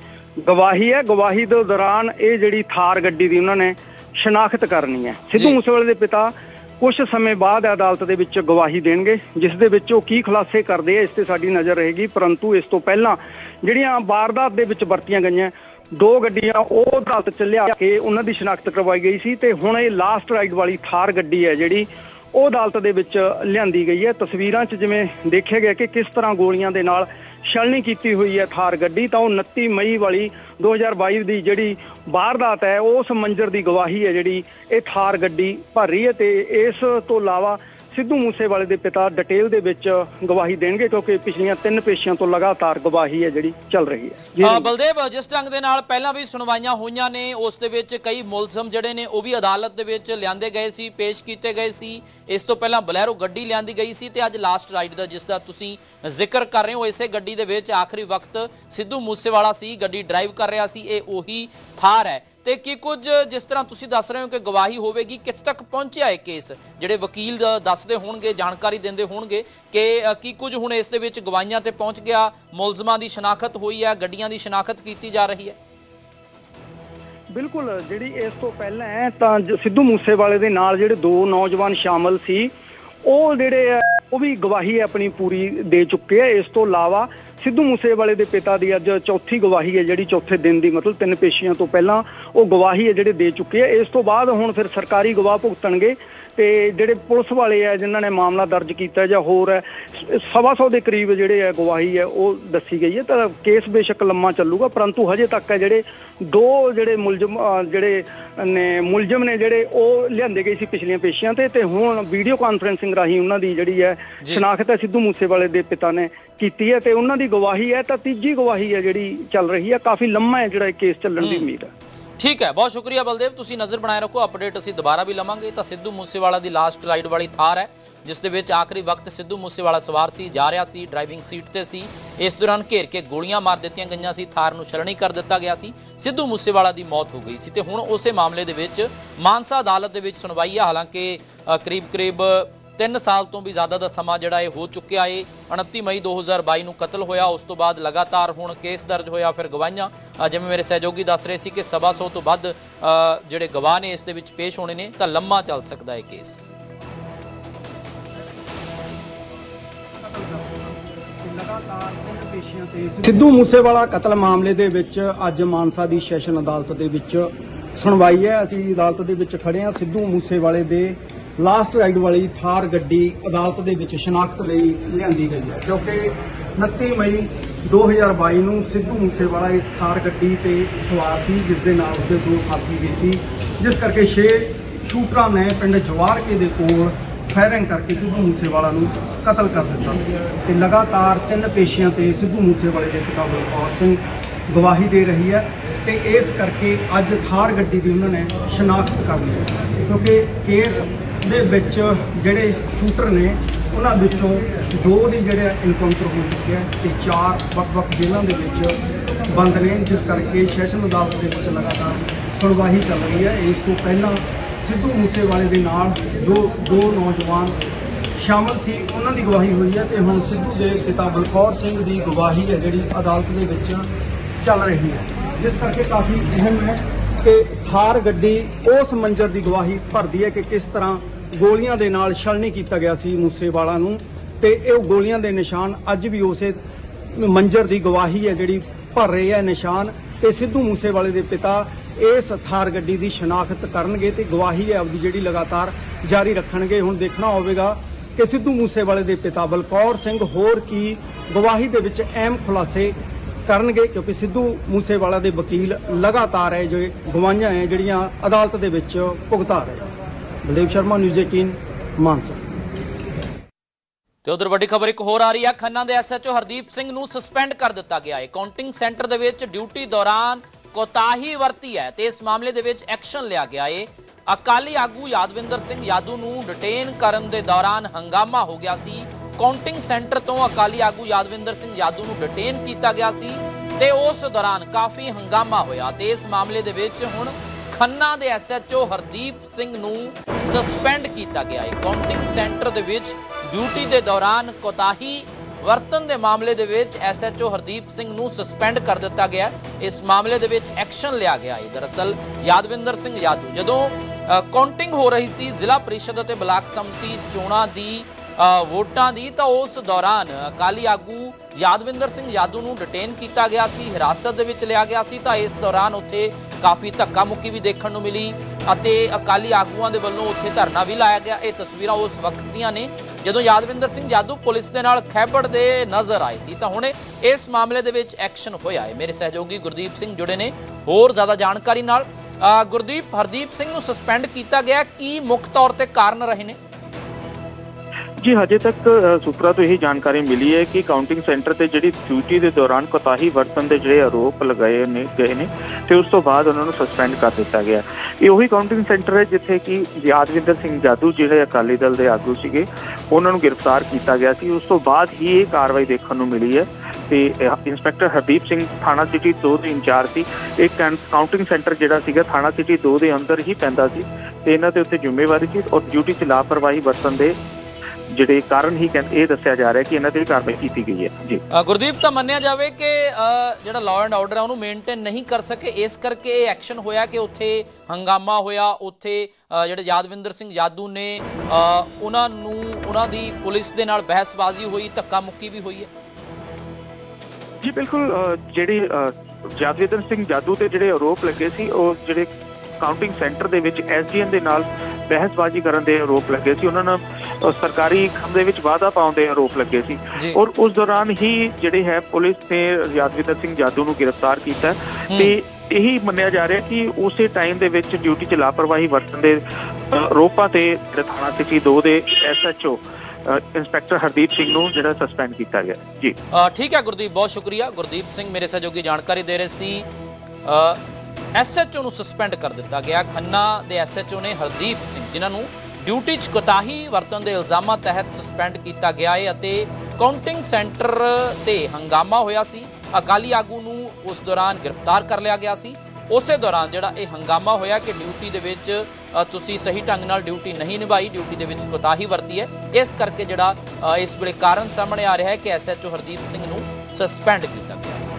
ਗਵਾਹੀ ਹੈ। ਗਵਾਹੀ ਦੇ ਦੌਰਾਨ ਇਹ ਜਿਹੜੀ ਥਾਰ ਗੱਡੀ ਦੀ ਉਹਨਾਂ ਨੇ ਸ਼ਨਾਖਤ ਕਰਨੀ ਹੈ। ਸਿੱਧੂ। ਮੂਸੇਵਾਲੇ ਦੇ ਪਿਤਾ ਕੁਝ ਸਮੇਂ ਬਾਅਦ ਅਦਾਲਤ ਦੇ ਵਿੱਚ ਗਵਾਹੀ ਦੇਣਗੇ ਜਿਸ ਦੇ ਵਿੱਚ ਉਹ ਕੀ ਖੁਲਾਸੇ ਕਰਦੇ ਆ ਇਸ ਤੇ ਸਾਡੀ ਨਜ਼ਰ ਰਹੇਗੀ। ਪਰੰਤੂ ਇਸ ਤੋਂ ਪਹਿਲਾਂ ਜਿਹੜੀਆਂ ਵਾਰਦਾਤ ਦੇ ਵਿੱਚ ਵਰਤੀਆਂ ਗਈਆਂ ਦੋ ਗੱਡੀਆਂ ਉਹ ਅਦਾਲਤ ਚ ਲਿਆ ਕੇ ਉਹਨਾਂ ਦੀ ਸ਼ਨਾਖਤ ਕਰਵਾਈ ਗਈ ਸੀ ਤੇ ਹੁਣ ਇਹ ਲਾਸਟ ਰਾਈਡ ਵਾਲੀ ਥਾਰ ਗੱਡੀ ਹੈ ਜਿਹੜੀ ਉਹ ਅਦਾਲਤ ਦੇ ਵਿੱਚ ਲਿਆਂਦੀ ਗਈ ਹੈ। ਤਸਵੀਰਾਂ 'ਚ ਜਿਵੇਂ ਦੇਖਿਆ ਗਿਆ ਕਿ ਕਿਸ ਤਰ੍ਹਾਂ ਗੋਲੀਆਂ ਦੇ ਨਾਲ ਛਲਣੀ ਕੀਤੀ ਹੋਈ ਹੈ ਥਾਰ ਗੱਡੀ, ਤਾਂ ਉਹ 29 ਮਈ ਵਾਲੀ 2022 ਦੀ ਜਿਹੜੀ ਵਾਰਦਾਤ ਹੈ, ਉਸ ਮੰਜ਼ਰ ਦੀ ਗਵਾਹੀ ਹੈ ਜਿਹੜੀ ਇਹ ਥਾਰ ਗੱਡੀ ਭਰ ਰਹੀ ਹੈ ਤੇ ਇਸ ਤੋਂ ਇਲਾਵਾ ਸਿੱਧੂ ਮੂਸੇਵਾਲੇ ਦੇ ਪਿਤਾ ਡਿਟੇਲ ਦੇ ਵਿੱਚ ਗਵਾਹੀ ਦੇਣਗੇ ਕਿਉਂਕਿ ਪਿਛਲੀਆਂ ਤਿੰਨ ਪੇਸ਼ੀਆਂ ਤੋਂ ਲਗਾਤਾਰ ਗਵਾਹੀ ਹੈ ਜਿਹੜੀ ਚੱਲ ਰਹੀ ਹੈ। ਬਲਦੇਵ ਜਿਸ ਢੰਗ ਦੇ ਨਾਲ ਪਹਿਲਾਂ ਵੀ ਸੁਣਵਾਈਆਂ ਹੋਈਆਂ ਨੇ ਉਸ ਦੇ ਵਿੱਚ ਕਈ ਮੁਲਜ਼ਮ ਜਿਹੜੇ ਨੇ ਉਹ ਵੀ ਅਦਾਲਤ ਦੇ ਵਿੱਚ ਲਿਆਂਦੇ ਗਏ ਸੀ ਪੇਸ਼ ਕੀਤੇ ਗਏ ਸੀ। ਇਸ ਤੋਂ ਪਹਿਲਾਂ ਬਲੈਰੋ ਗੱਡੀ ਲਿਆਂਦੀ ਗਈ ਸੀ ਤੇ ਅੱਜ ਲਾਸਟ ਰਾਈਡ ਦਾ ਜਿਸ ਦਾ ਤੁਸੀਂ ਜ਼ਿਕਰ ਕਰ ਰਹੇ ਹੋ ਇਸੇ ਗੱਡੀ ਦੇ ਵਿੱਚ ਆਖਰੀ ਵਕਤ ਸਿੱਧੂ ਮੂਸੇਵਾਲਾ ਸੀ ਗੱਡੀ ਡਰਾਈਵ ਕਰ ਰਿਹਾ ਸੀ ਇਹ ਉਹੀ ਥਾਰ ਹੈ। ਤੇ ਕੀ ਕੁਝ ਜਿਸ ਤਰ੍ਹਾਂ ਤੁਸੀਂ ਦੱਸ ਰਹੇ ਹੋ ਕਿ ਗਵਾਹੀ ਹੋਵੇਗੀ, ਕਿੱਥੇ ਤੱਕ ਪਹੁੰਚਿਆ ਹੈ ਕੇਸ? ਜਿਹੜੇ ਵਕੀਲ ਦੱਸਦੇ ਹੋਣਗੇ, ਜਾਣਕਾਰੀ ਦਿੰਦੇ ਹੋਣਗੇ ਕਿ ਕੀ ਕੁਝ ਹੁਣ ਇਸ ਦੇ ਵਿੱਚ ਗਵਾਹੀਆਂ ਤੇ ਪਹੁੰਚ ਗਿਆ, ਮੁਲਜ਼ਮਾਂ ਦੀ ਸ਼ਨਾਖਤ ਹੋਈ ਹੈ, ਗੱਡੀਆਂ ਦੀ ਸ਼ਨਾਖਤ ਕੀਤੀ ਜਾ ਰਹੀ ਹੈ? ਬਿਲਕੁਲ, ਜਿਹੜੀ ਇਸ ਤੋਂ ਪਹਿਲਾਂ ਤਾਂ ਸਿੱਧੂ ਮੂਸੇਵਾਲੇ ਦੇ ਨਾਲ ਜਿਹੜੇ ਦੋ ਨੌਜਵਾਨ ਸ਼ਾਮਲ ਸੀ, ਉਹ ਜਿਹੜੇ ਉਹ ਵੀ ਗਵਾਹੀ ਆਪਣੀ ਪੂਰੀ ਦੇ ਚੁੱਕੇ ਆ ਇਸ ਤੋਂ ਇਲਾਵਾ ਸਿੱਧੂ ਮੂਸੇਵਾਲੇ ਦੇ ਪਿਤਾ ਦੀ ਅੱਜ ਚੌਥੀ ਗਵਾਹੀ ਹੈ ਜਿਹੜੀ ਚੌਥੇ ਦਿਨ ਦੀ ਮਤਲਬ ਤਿੰਨ ਪੇਸ਼ੀਆਂ ਤੋਂ ਪਹਿਲਾਂ ਉਹ ਗਵਾਹੀ ਹੈ ਜਿਹੜੇ ਦੇ ਚੁੱਕੇ ਆ ਇਸ ਤੋਂ ਬਾਅਦ ਹੁਣ ਫਿਰ ਸਰਕਾਰੀ ਗਵਾਹ ਭੁਗਤਣਗੇ ਤੇ ਜਿਹੜੇ ਪੁਲਿਸ ਵਾਲੇ ਆ ਜਿਨ੍ਹਾਂ ਨੇ ਮਾਮਲਾ ਦਰਜ ਕੀਤਾ ਜਾਂ ਹੋਰ ਹੈ ਸਵਾ ਸੌ ਦੇ ਕਰੀਬ ਜਿਹੜੇ ਆ ਗਵਾਹੀ ਹੈ ਉਹ ਦੱਸੀ ਗਈ ਹੈ ਤਾਂ ਕੇਸ ਬੇਸ਼ੱਕ ਲੰਮਾ ਚੱਲੂਗਾ ਪਰੰਤੂ ਹਜੇ ਤੱਕ ਹੈ ਜਿਹੜੇ ਦੋ ਜਿਹੜੇ ਮੁਲਜ਼ਮ ਜਿਹੜੇ ਨੇ ਮੁਲਜ਼ਮ ਨੇ ਜਿਹੜੇ ਉਹ ਲਿਆਂਦੇ ਗਏ ਸੀ ਪਿਛਲੀਆਂ ਪੇਸ਼ੀਆਂ ਤੇ ਤੇ ਹੁਣ ਵੀਡੀਓ ਕਾਨਫਰੈਂਸਿੰਗ ਰਾਹੀਂ ਉਹਨਾਂ ਦੀ ਜਿਹੜੀ ਹੈ। ਸ਼ਨਾਖਤ ਹੈ ਸਿੱਧੂ ਮੂਸੇਵਾਲੇ ਦੇ ਪਿਤਾ ਨੇ ਕੀਤੀ ਹੈ ਤੇ ਉਹਨਾਂ ਦੀ ਗਵਾਹੀ ਹੈ ਤਾਂ ਤੀਜੀ ਗਵਾਹੀ ਹੈ ਜਿਹੜੀ ਚੱਲ ਰਹੀ ਹੈ ਕਾਫੀ ਲੰਮਾ ਹੈ ਜਿਹੜਾ ਇਹ ਕੇਸ ਚੱਲਣ ਦੀ ਉਮੀਦ ਹੈ। ਠੀਕ ਹੈ ਬਹੁਤ ਸ਼ੁਕਰੀਆ ਬਲਦੇਵ ਤੁਸੀਂ ਨਜ਼ਰ ਬਣਾਏ ਰੱਖੋ ਅਪਡੇਟ ਅਸੀਂ ਦੁਬਾਰਾ ਵੀ ਲਵਾਂਗੇ ਤਾਂ ਸਿੱਧੂ ਮੂਸੇਵਾਲਾ ਦੀ ਲਾਸਟ ਰਾਈਡ ਵਾਲੀ ਥਾਰ ਹੈ ਜਿਸ ਦੇ ਵਿੱਚ ਆਖਰੀ ਵਕਤ ਸਿੱਧੂ ਮੂਸੇਵਾਲਾ ਸਵਾਰ ਸੀ ਜਾ ਰਿਹਾ ਸੀ ਡਰਾਈਵਿੰਗ ਸੀਟ ਤੇ ਸੀ ਇਸ ਦੌਰਾਨ ਘੇਰ ਕੇ ਗੋਲੀਆਂ ਮਾਰ ਦਿੱਤੀਆਂ ਗਈਆਂ ਸੀ ਥਾਰ ਨੂੰ ਛਲਣੀ ਕਰ ਦਿੱਤਾ ਗਿਆ ਸੀ ਸਿੱਧੂ ਮੂਸੇਵਾਲਾ ਦੀ ਮੌਤ ਹੋ ਗਈ ਸੀ ਤੇ ਹੁਣ ਉਸੇ ਮਾਮਲੇ ਦੇ ਵਿੱਚ ਮਾਨਸਾ ਅਦਾਲਤ ਦੇ ਵਿੱਚ ਸੁਣਵਾਈ ਹੈ ਹਾਲਾਂਕਿ ਕਰੀਬ-ਕਰੀਬ 3 ਸਾਲ ਤੋਂ ਵੀ ਜ਼ਿਆਦਾ ਦਾ ਸਮਾਂ ਜਿਹੜਾ ਇਹ ਹੋ ਚੁੱਕਿਆ ਏ। 29 ਮਈ 2022 ਨੂੰ ਕਤਲ ਹੋਇਆ, ਉਸ ਤੋਂ ਬਾਅਦ ਲਗਾਤਾਰ ਹੁਣ ਕੇਸ ਦਰਜ ਹੋਇਆ, ਫਿਰ ਗਵਾਹੀਆਂ। ਜਿਵੇਂ ਮੇਰੇ ਸਹਿਯੋਗੀ ਦੱਸ ਰਹੇ ਸੀ ਕਿ ਸਵਾ ਤੋਂ ਵੱਧ ਜਿਹੜੇ ਗਵਾਹ ਨੇ, ਇਸ ਦੇ ਵਿੱਚ ਪੇਸ਼ ਹੋਣੇ ਨੇ, ਤਾਂ ਲੰਮਾ ਚੱਲ ਸਕਦਾ ਹੈ ਕੇਸ। ਸਿੱਧੂ ਮੂਸੇਵਾਲਾ ਕਤਲ ਮਾਮਲੇ ਦੇ ਵਿੱਚ ਅੱਜ ਮਾਨਸਾ ਦੀ ਸੈਸ਼ਨ ਅਦਾਲਤ ਦੇ ਵਿੱਚ ਸੁਣਵਾਈ ਹੈ। ਅਸੀਂ ਅਦਾਲਤ ਦੇ ਵਿੱਚ ਖੜੇ ਹਾਂ। ਸਿੱਧੂ ਮੂਸੇਵਾਲੇ ਦੇ ਲਾਸਟ ਰਾਈਡ ਵਾਲੀ ਥਾਰ ਗੱਡੀ ਅਦਾਲਤ ਦੇ ਵਿੱਚ ਸ਼ਨਾਖਤ ਲਈ ਲਿਆਂਦੀ ਗਈ ਹੈ ਕਿਉਂਕਿ 29 ਮਈ 2022 ਨੂੰ ਸਿੱਧੂ ਮੂਸੇਵਾਲਾ ਇਸ ਥਾਰ ਗੱਡੀ ਤੇ ਸਵਾਰ ਸੀ, ਜਿਸ ਦੇ ਨਾਲ ਉਸਦੇ ਦੋ ਸਾਥੀ ਵੀ ਸੀ। ਜਿਸ ਕਰਕੇ ਛੇ ਸ਼ੂਟਰਾਂ ਨੇ ਪਿੰਡ ਜਵਾਰਕੇ ਦੇ ਕੋਲ ਫਾਇਰਿੰਗ ਕਰਕੇ ਸਿੱਧੂ ਮੂਸੇਵਾਲਾ ਨੂੰ ਕਤਲ ਕਰ ਦਿੱਤਾ ਸੀ। ਤੇ ਲਗਾਤਾਰ ਤਿੰਨ ਪੇਸ਼ੀਆਂ ਤੇ ਸਿੱਧੂ ਮੂਸੇਵਾਲੇ ਦੇ ਪਿਤਾ ਬਲਕੌਰ ਸਿੰਘ ਗਵਾਹੀ ਦੇ ਰਹੀ ਹੈ ਤੇ ਇਸ ਕਰਕੇ ਅੱਜ ਥਾਰ ਗੱਡੀ ਦੀ ਉਹਨਾਂ ਨੇ ਸ਼ਨਾਖਤ ਕਰ ਲਈ ਕਿਉਂਕਿ ਕੇਸ ਦੇ ਵਿੱਚ ਜਿਹੜੇ ਸ਼ੂਟਰ ਨੇ, ਉਹਨਾਂ ਵਿੱਚੋਂ ਦੋ ਦੀ ਜਿਹੜੇ ਇਨਕਾਊਂਟਰ ਹੋ ਚੁੱਕਿਆ ਤੇ ਚਾਰ ਵੱਖ-ਵੱਖ ਜੇਲ੍ਹਾਂ ਦੇ ਵਿੱਚ ਬੰਦ ਨੇ, ਜਿਸ ਕਰਕੇ ਸੈਸ਼ਨ ਅਦਾਲਤ ਦੇ ਵਿੱਚ ਲਗਾਤਾਰ ਸੁਣਵਾਈ ਚੱਲ ਰਹੀ ਹੈ। ਇਸ ਤੋਂ ਪਹਿਲਾਂ ਸਿੱਧੂ ਮੂਸੇਵਾਲੇ ਦੇ ਨਾਲ ਜੋ ਦੋ ਨੌਜਵਾਨ ਸ਼ਾਮਲ ਸੀ, ਉਹਨਾਂ ਦੀ ਗਵਾਹੀ ਹੋਈ ਹੈ ਤੇ ਹੁਣ ਸਿੱਧੂ ਦੇ ਪਿਤਾ ਬਲਕੌਰ ਸਿੰਘ ਦੀ ਗਵਾਹੀ ਹੈ, ਜਿਹੜੀ ਅਦਾਲਤ ਦੇ ਵਿੱਚ ਚੱਲ ਰਹੀ ਹੈ। ਜਿਸ ਕਰਕੇ ਕਾਫੀ ਅਹਿਮ ਹੈ ਕਿ ਥਾਰ ਗੱਡੀ ਉਸ ਮੰਜ਼ਰ ਦੀ ਗਵਾਹੀ ਭਰਦੀ ਹੈ ਕਿ ਕਿਸ ਤਰ੍ਹਾਂ ਗੋਲੀਆਂ ਦੇ ਨਾਲ ਛਲਣੀ ਕੀਤਾ ਗਿਆ ਸੀ ਮੂਸੇਵਾਲਾ ਨੂੰ ਤੇ ਇਹ ਗੋਲੀਆਂ ਦੇ ਨਿਸ਼ਾਨ ਅੱਜ ਵੀ ਉਸੇ ਮੰਜ਼ਰ ਦੀ ਗਵਾਹੀ ਹੈ ਜਿਹੜੀ ਭਰ ਰਹੇ ਹੈ ਨਿਸ਼ਾਨ ਤੇ ਸਿੱਧੂ ਮੂਸੇਵਾਲੇ ਦੇ ਪਿਤਾ ਇਸ ਥਾਰ ਗੱਡੀ ਦੀ ਸ਼ਨਾਖਤ ਕਰਨਗੇ ਤੇ ਗਵਾਹੀ ਹੈ ਆਪਦੀ ਜਿਹੜੀ ਲਗਾਤਾਰ ਜਾਰੀ ਰੱਖਣਗੇ। ਹੁਣ ਦੇਖਣਾ ਹੋਵੇਗਾ ਕਿ ਸਿੱਧੂ ਮੂਸੇਵਾਲੇ ਦੇ ਪਿਤਾ ਬਲਕੌਰ ਸਿੰਘ ਹੋਰ ਕੀ ਗਵਾਹੀ ਦੇ ਵਿੱਚ ਅਹਿਮ ਖੁਲਾਸੇ ਕਰਨਗੇ, ਕਿਉਂਕਿ ਸਿੱਧੂ ਮੂਸੇਵਾਲਾ ਦੇ ਵਕੀਲ ਲਗਾਤਾਰ ਹੈ ਜੋ ਗਵਾਹੀਆਂ ਹੈ ਜਿਹੜੀਆਂ ਅਦਾਲਤ ਦੇ ਵਿੱਚ ਭੁਗਤਾ ਰਹੇ ਬਲਦੇਵ ਸ਼ਰਮਾ, ਨਿਊਜ਼ 18 ਮਾਨਸਾ। ਤੇ ਉਧਰ ਵੱਡੀ ਖਬਰ ਇੱਕ ਹੋਰ ਆ ਰਹੀ ਹੈ ਖੰਨਾ ਦੇ ਐਸਐਚਓ ਹਰਦੀਪ ਸਿੰਘ ਨੂੰ ਸਸਪੈਂਡ ਕਰ ਦਿੱਤਾ ਗਿਆ ਹੈ। ਕਾਊਂਟਿੰਗ ਸੈਂਟਰ ਦੇ ਵਿੱਚ ਡਿਊਟੀ ਦੌਰਾਨ ਕੋਤਾਹੀ ਵਰਤੀ ਹੈ ਤੇ ਇਸ ਮਾਮਲੇ ਦੇ ਵਿੱਚ ਐਕਸ਼ਨ ਲਿਆ ਗਿਆ ਹੈ ਅਕਾਲੀ ਆਗੂ ਯਾਦਵਿੰਦਰ ਸਿੰਘ ਯਾਦੂ ਨੂੰ ਡਿਟੇਨ ਕਰਨ ਦੇ ਦੌਰਾਨ ਹੰਗਾਮਾ ਹੋ ਗਿਆ ਸੀ। ਕਾਊਂਟਿੰਗ ਸੈਂਟਰ ਤੋਂ ਅਕਾਲੀ ਆਗੂ ਯਾਦਵਿੰਦਰ ਸਿੰਘ ਯਾਦੂ ਨੂੰ ਡਿਟੇਨ ਕੀਤਾ ਗਿਆ ਸੀ ਤੇ ਉਸ ਦੌਰਾਨ ਕਾਫੀ ਹੰਗਾਮਾ ਹੋਇਆ ਤੇ ਇਸ ਮਾਮਲੇ ਦੇ ਵਿੱਚ ਹੁਣ ਖੰਨਾ ਦੇ ਐਸਐਚਓ ਹਰਦੀਪ ਸਿੰਘ ਨੂੰ ਸਸਪੈਂਡ ਕੀਤਾ ਗਿਆ। ਹੈ ਕਾਊਂਟਿੰਗ ਸੈਂਟਰ ਦੇ ਵਿੱਚ ਡਿਊਟੀ ਦੇ ਦੌਰਾਨ ਕੋਤਾਹੀ ਵਰਤਨ ਦੇ ਮਾਮਲੇ ਦੇ ਵਿੱਚ ਐਸਐਚਓ ਹਰਦੀਪ ਸਿੰਘ ਨੂੰ ਸਸਪੈਂਡ ਕਰ ਦਿੱਤਾ ਗਿਆ। ਇਸ ਮਾਮਲੇ ਦੇ ਵਿੱਚ ਐਕਸ਼ਨ ਲਿਆ ਗਿਆ। ਹੈ ਦਰਅਸਲ ਯਾਦਵਿੰਦਰ ਸਿੰਘ ਯਾਦੂ ਜਦੋਂ ਕਾਊਂਟਿੰਗ ਹੋ ਰਹੀ ਸੀ ਜ਼ਿਲ੍ਹਾ ਪਰਿਸ਼ਦ ਅਤੇ ਬਲਾਕ ਸੰਮਤੀ ਚੋਣਾਂ ਦੀ ਵੋਟਾਂ ਦੀ, ਤਾਂ ਉਸ ਦੌਰਾਨ ਅਕਾਲੀ ਆਗੂ ਯਾਦਵਿੰਦਰ ਸਿੰਘ ਯਾਦੂ ਨੂੰ ਡਿਟੇਨ ਕੀਤਾ ਗਿਆ ਸੀ, ਹਿਰਾਸਤ ਦੇ ਵਿੱਚ ਲਿਆ ਗਿਆ ਸੀ, ਤਾਂ ਇਸ ਦੌਰਾਨ ਉੱਥੇ ਕਾਫੀ ਧੱਕਾ ਮੁੱਕੀ ਵੀ ਦੇਖਣ ਨੂੰ ਮਿਲੀ ਅਤੇ ਅਕਾਲੀ ਆਗੂਆਂ ਦੇ ਵੱਲੋਂ ਉੱਥੇ ਧਰਨਾ ਵੀ ਲਾਇਆ ਗਿਆ। ਇਹ ਤਸਵੀਰਾਂ ਉਸ ਵਕਤ ਦੀਆਂ ਨੇ। ਜਦੋਂ ਯਾਦਵਿੰਦਰ ਸਿੰਘ ਜਾਦੂ ਪੁਲਿਸ ਦੇ ਨਾਲ ਖੈਬੜ ਦੇ ਨਜ਼ਰ ਆਏ ਸੀ, ਤਾਂ ਹੁਣ ਇਸ ਮਾਮਲੇ ਦੇ ਵਿੱਚ ਐਕਸ਼ਨ ਹੋਇਆ ਹੈ। ਮੇਰੇ ਸਹਿਯੋਗੀ ਗੁਰਦੀਪ ਸਿੰਘ ਜੁੜੇ ਨੇ। ਹੋਰ ਜ਼ਿਆਦਾ ਜਾਣਕਾਰੀ ਨਾਲ ਗੁਰਦੀਪ, ਹਰਦੀਪ ਸਿੰਘ ਨੂੰ ਸਸਪੈਂਡ ਕੀਤਾ ਗਿਆ। ਕੀ ਮੁੱਖ ਤੌਰ ਤੇ ਕਾਰਨ ਰਹੇ ਨੇ? ਜੀ, ਹਜੇ ਤੱਕ ਸੁਪਰਾ ਤੋਂ ਇਹ ਜਾਣਕਾਰੀ ਮਿਲੀ ਹੈ ਕਿ ਕਾਊਂਟਿੰਗ ਸੈਂਟਰ ਤੇ ਜਿਹੜੀ ਡਿਊਟੀ ਦੇ ਦੌਰਾਨ ਕੋਤਾਹੀ ਵਰਤਨ ਦੇ ਜਿਹੜੇ ਆਰੋਪ ਲਗਾਏ ਨੇ, ਗਏ ਨੇ ਤੇ ਉਸ ਤੋਂ ਬਾਅਦ ਉਹਨਾਂ ਨੂੰ ਸਸਪੈਂਡ ਕਰ ਦਿੱਤਾ ਗਿਆ। ਇਹ ਉਹੀ ਕਾਊਂਟਿੰਗ ਸੈਂਟਰ ਹੈ ਜਿੱਥੇ ਕਿ ਯਾਦਵਿੰਦਰ ਸਿੰਘ ਜਾਦੂ ਜਿਹੜੇ ਅਕਾਲੀ ਦਲ ਦੇ ਆਗੂ ਸੀਗੇ, ਉਹਨਾਂ ਨੂੰ ਗ੍ਰਿਫਤਾਰ ਕੀਤਾ ਗਿਆ ਸੀ। ਉਸ ਤੋਂ ਬਾਅਦ ਹੀ ਇਹ ਕਾਰਵਾਈ ਦੇਖਣ ਨੂੰ ਮਿਲੀ ਹੈ ਤੇ ਇੰਸਪੈਕਟਰ ਹਰਦੀਪ ਸਿੰਘ ਥਾਣਾ ਸਿਟੀ 2 ਦੇ ਇੰਚਾਰਜ ਸੀ। ਇਹ ਕੈਂ- ਕਾਊਂਟਿੰਗ ਸੈਂਟਰ ਜਿਹੜਾ ਸੀਗਾ, ਥਾਣਾ ਸਿਟੀ 2 ਦੇ ਅੰਦਰ ਹੀ ਪੈਂਦਾ ਸੀ ਤੇ ਇਹਨਾਂ ਦੇ ਉੱਤੇ ਜ਼ਿੰਮੇਵਾਰੀ ਸੀ ਔਰ ਡਿਊਟੀ 'ਚ ਲਾਪਰਵਾਹੀ ਵਰਤਨ ਦੇ ਜਿਹੜੇ ਕਾਰਨ ਹੀ ਇਹ ਦੱਸਿਆ ਜਾ ਰਿਹਾ ਕਿ ਇਹਨਾਂ ਤੇ ਕਾਰਵਾਈ ਕੀਤੀ ਗਈ ਹੈ। ਜੀ। ਗੁਰਦੀਪ ਤਾਂ ਮੰਨਿਆ ਜਾਵੇ ਕਿ ਜਿਹੜਾ ਲਾਅ ਐਂਡ ਆਰਡਰ ਹੈ ਉਹਨੂੰ ਮੇਨਟੇਨ ਨਹੀਂ ਕਰ ਸਕੇ। ਇਸ ਕਰਕੇ ਇਹ ਐਕਸ਼ਨ ਹੋਇਆ ਕਿ ਉੱਥੇ ਹੰਗਾਮਾ ਹੋਇਆ। ਉੱਥੇ ਜਿਹੜੇ ਯਾਦਵਿੰਦਰ ਸਿੰਘ ਯਾਦੂ ਨੇ ਉਹਨਾਂ ਨੂੰ ਉਹਨਾਂ ਦੀ ਪੁਲਿਸ ਦੇ ਨਾਲ ਬਹਿਸਬਾਜ਼ੀ ਹੋਈ ਧੱਕਾ ਮੁੱਕੀ ਵੀ ਹੋਈ ਹੈ। ਜੀ ਬਿਲਕੁਲ ਜਿਹੜੀ ਜਾਦਵਿੰਦਰ ਸਿੰਘ ਜਾਦੂ ਤੇ ਜਿਹੜੇ ਆਰੋਪ ਲੱਗੇ ਸੀ ਉਹ ਜਿਹੜੇ ਕਾਊਂਟਿੰਗ ਸੈਂਟਰ ਦੇ ਵਿੱਚ ਐਸਡੀਐਨ ਦੇ ਨਾਲ ਬਹਿਸਬਾਜ਼ੀ ਕਰਨ ਦੇ ਆਰੋਪ ਲੱਗੇ ਸੀ। ਉਹਨਾਂ ਨੂੰ ਅ, ਸਰਕਾਰੀ ਕੰਮ ਦੇ ਵਿੱਚ ਵਾਅਦਾ ਪਾਉਣ ਦੇ ਆਰੋਪ ਲੱਗੇ ਸੀ। ਔਰ ਉਸ ਦੌਰਾਨ ਹੀ ਜਿਹੜੇ ਹੈ ਪੁਲਿਸ ਨੇ ਯਾਦਵਿੰਦਰ ਸਿੰਘ ਜਾਦੂ ਨੂੰ ਗ੍ਰਿਫਤਾਰ ਕੀਤਾ। ਤੇ ਇਹੀ ਮੰਨਿਆ ਜਾ ਰਿਹਾ ਕਿ ਉਸੇ ਟਾਈਮ ਦੇ ਵਿੱਚ ਡਿਊਟੀ 'ਚ ਲਾਪਰਵਾਹੀ ਵਰਤਣ ਦੇ ਆਰੋਪਾਂ ਤੇ ਥਾਣਾ ਸਿਟੀ 2 ਦੇ ਐਸਐਚਓ ਇੰਸਪੈਕਟਰ ਹਰਦੀਪ ਸਿੰਘ ਨੂੰ ਜਿਹੜਾ ਸਸਪੈਂਡ ਕੀਤਾ ਗਿਆ। ਜੀ। ਠੀਕ ਹੈ ਗੁਰਦੀਪ ਬਹੁਤ ਸ਼ੁਕਰੀਆ। ਗੁਰਦੀਪ ਸਿੰਘ ਮੇਰੇ ਸਹਿਯੋਗੀ ਜਾਣਕਾਰੀ ਦੇ ਰਹੇ ਸੀ। ਐਸਐਚਓ ਨੂੰ ਸਸਪੈਂਡ ਕਰ ਦਿੱਤਾ ਗਿਆ। ਖੰਨਾ ਦੇ ਐਸਐਚਓ ਨੇ ਹਰਦੀਪ ਸਿੰਘ, ਜਿਨ੍ਹਾਂ ਨੂੰ ਡਿਊਟੀ 'ਚ ਕੋਤਾਹੀ ਵਰਤਣ ਦੇ ਇਲਜ਼ਾਮਾਂ ਤਹਿਤ ਸਸਪੈਂਡ ਕੀਤਾ ਗਿਆ ਹੈ ਅਤੇ ਕਾਊਂਟਿੰਗ ਸੈਂਟਰ ਤੇ ਹੰਗਾਮਾ ਹੋਇਆ ਸੀ। ਅਕਾਲੀ ਆਗੂ ਨੂੰ ਉਸ ਦੌਰਾਨ ਗ੍ਰਿਫਤਾਰ ਕਰ ਲਿਆ ਗਿਆ ਸੀ। ਉਸੇ ਦੌਰਾਨ ਜਿਹੜਾ ਇਹ ਹੰਗਾਮਾ ਹੋਇਆ ਕਿ ਡਿਊਟੀ ਦੇ ਵਿੱਚ ਤੁਸੀਂ ਸਹੀ ਢੰਗ ਨਾਲ ਡਿਊਟੀ ਨਹੀਂ ਨਿਭਾਈ ਡਿਊਟੀ ਦੇ ਵਿੱਚ ਕੋਤਾਹੀ ਵਰਤੀ ਹੈ। ਇਸ ਕਰਕੇ ਜਿਹੜਾ ਇਸ ਵੇਲੇ ਕਾਰਨ ਸਾਹਮਣੇ ਆ ਰਿਹਾ ਹੈ ਕਿ ਐਸਐਚਓ ਹਰਦੀਪ ਸਿੰਘ ਨੂੰ ਸਸਪੈਂਡ ਕੀਤਾ ਗਿਆ।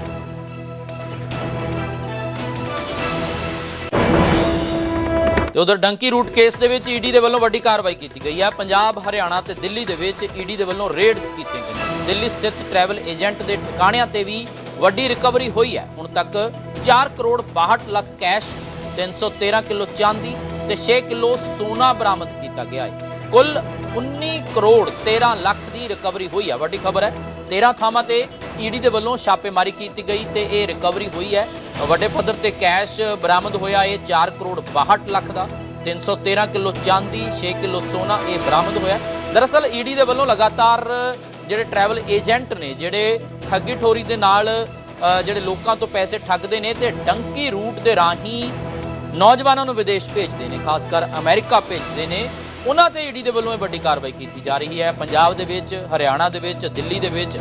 ਤੇ ਉਧਰ ਡੰਕੀ ਰੂਟ ਕੇਸ ਦੇ ਵਿੱਚ ਈਡੀ ਦੇ ਵੱਲੋਂ ਵੱਡੀ ਕਾਰਵਾਈ ਕੀਤੀ ਗਈ ਹੈ। ਪੰਜਾਬ, ਹਰਿਆਣਾ ਤੇ ਦਿੱਲੀ ਦੇ ਵਿੱਚ ਈਡੀ ਦੇ ਵੱਲੋਂ ਰੇਡਸ ਕੀਤੀਆਂ ਗਈਆਂ ਦਿੱਲੀ ਸਥਿਤ ਟਰੈਵਲ ਏਜੰਟ ਦੇ ਠਿਕਾਣਿਆਂ ਤੇ ਵੀ ਵੱਡੀ ਰਿਕਵਰੀ ਹੋਈ ਹੈ। ਹੁਣ ਤੱਕ 4 ਕਰੋੜ 62 ਲੱਖ ਕੈਸ਼ 313 ਕਿਲੋ ਚਾਂਦੀ ਤੇ 6 ਕਿਲੋ ਸੋਨਾ ਬਰਾਮਦ ਕੀਤਾ ਗਿਆ ਹੈ। ਕੁੱਲ 19 ਕਰੋੜ 13 ਲੱਖ ਦੀ ਰਿਕਵਰੀ ਹੋਈ ਹੈ ਵੱਡੀ ਖਬਰ ਹੈ 13 ਥਾਵਾਂ ਤੇ ਈਡੀ ਦੇ ਵੱਲੋਂ ਛਾਪੇਮਾਰੀ ਕੀਤੀ ਗਈ ਤੇ ਇਹ ਰਿਕਵਰੀ ਹੋਈ ਹੈ। ਵੱਡੇ ਪੱਧਰ ਤੇ ਕੈਸ਼ ਬਰਾਮਦ ਹੋਇਆ, ਇਹ 4 ਕਰੋੜ 62 ਲੱਖ ਦਾ। 313 ਕਿਲੋ ਚਾਂਦੀ 6 ਕਿਲੋ ਸੋਨਾ, ਇਹ ਬਰਾਮਦ ਹੋਇਆ। ਦਰਅਸਲ ਈਡੀ ਦੇ ਵੱਲੋਂ ਲਗਾਤਾਰ ਜਿਹੜੇ ਟਰੈਵਲ ਏਜੰਟ ਨੇ, ਜਿਹੜੇ ਠੱਗੀ ਠੋਰੀ ਦੇ ਨਾਲ ਜਿਹੜੇ ਲੋਕਾਂ ਤੋਂ ਪੈਸੇ ਠੱਗਦੇ ਨੇ ਤੇ ਡੰਕੀ ਰੂਟ ਦੇ ਰਾਹੀਂ ਨੌਜਵਾਨਾਂ ਨੂੰ ਵਿਦੇਸ਼ ਭੇਜਦੇ ਨੇ, ਖਾਸ ਕਰ ਅਮਰੀਕਾ ਭੇਜਦੇ ਨੇ। ਉਹਨਾਂ ਤੇ ਈਡੀ ਦੇ ਵੱਲੋਂ ਇਹ ਵੱਡੀ ਕਾਰਵਾਈ ਕੀਤੀ ਜਾ ਰਹੀ ਹੈ। ਪੰਜਾਬ ਦੇ ਵਿੱਚ ਹਰਿਆਣਾ ਦੇ ਵਿੱਚ ਦਿੱਲੀ ਦੇ ਵਿੱਚ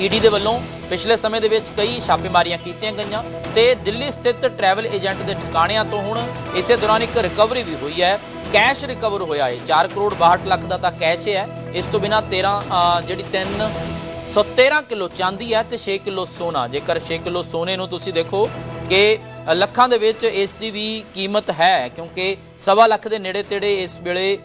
ਈਡੀ ਦੇ ਵੱਲੋਂ ਪਿਛਲੇ ਸਮੇਂ ਦੇ ਵਿੱਚ ਕਈ ਛਾਪੇਮਾਰੀਆਂ ਕੀਤੀਆਂ ਗਈਆਂ ਤੇ ਦਿੱਲੀ ਸਥਿਤ ਟਰੈਵਲ ਏਜੰਟ ਦੇ ਠਿਕਾਣਿਆਂ ਤੋਂ ਹੁਣ ਇਸੇ ਦੌਰਾਨ ਇੱਕ ਰਿਕਵਰੀ ਵੀ ਹੋਈ ਹੈ। ਕੈਸ਼ ਰਿਕਵਰ ਹੋਇਆ ਹੈ। 4 ਕਰੋੜ 62 ਲੱਖ ਦਾ ਤਾਂ ਕੈਸ਼ ਹੈ। ਇਸ ਤੋਂ ਬਿਨਾ 13 ਅ, ਜਿਹੜੀ 3 113 ਕਿਲੋ ਚਾਂਦੀ ਹੈ ਤੇ 6 ਕਿਲੋ ਸੋਨਾ। ਜੇਕਰ 6 ਕਿਲੋ ਸੋਨੇ ਨੂੰ ਤੁਸੀਂ ਦੇਖੋ ਕਿ ਲੱਖਾਂ ਦੇ ਵਿੱਚ ਇਸ ਦੀ ਵੀ ਕੀਮਤ ਹੈ, ਕਿਉਂਕਿ ਸਵਾ ਲੱਖ ਦੇ ਨੇੜੇ ਤੇੜੇ ਇਸ ਵੇਲੇ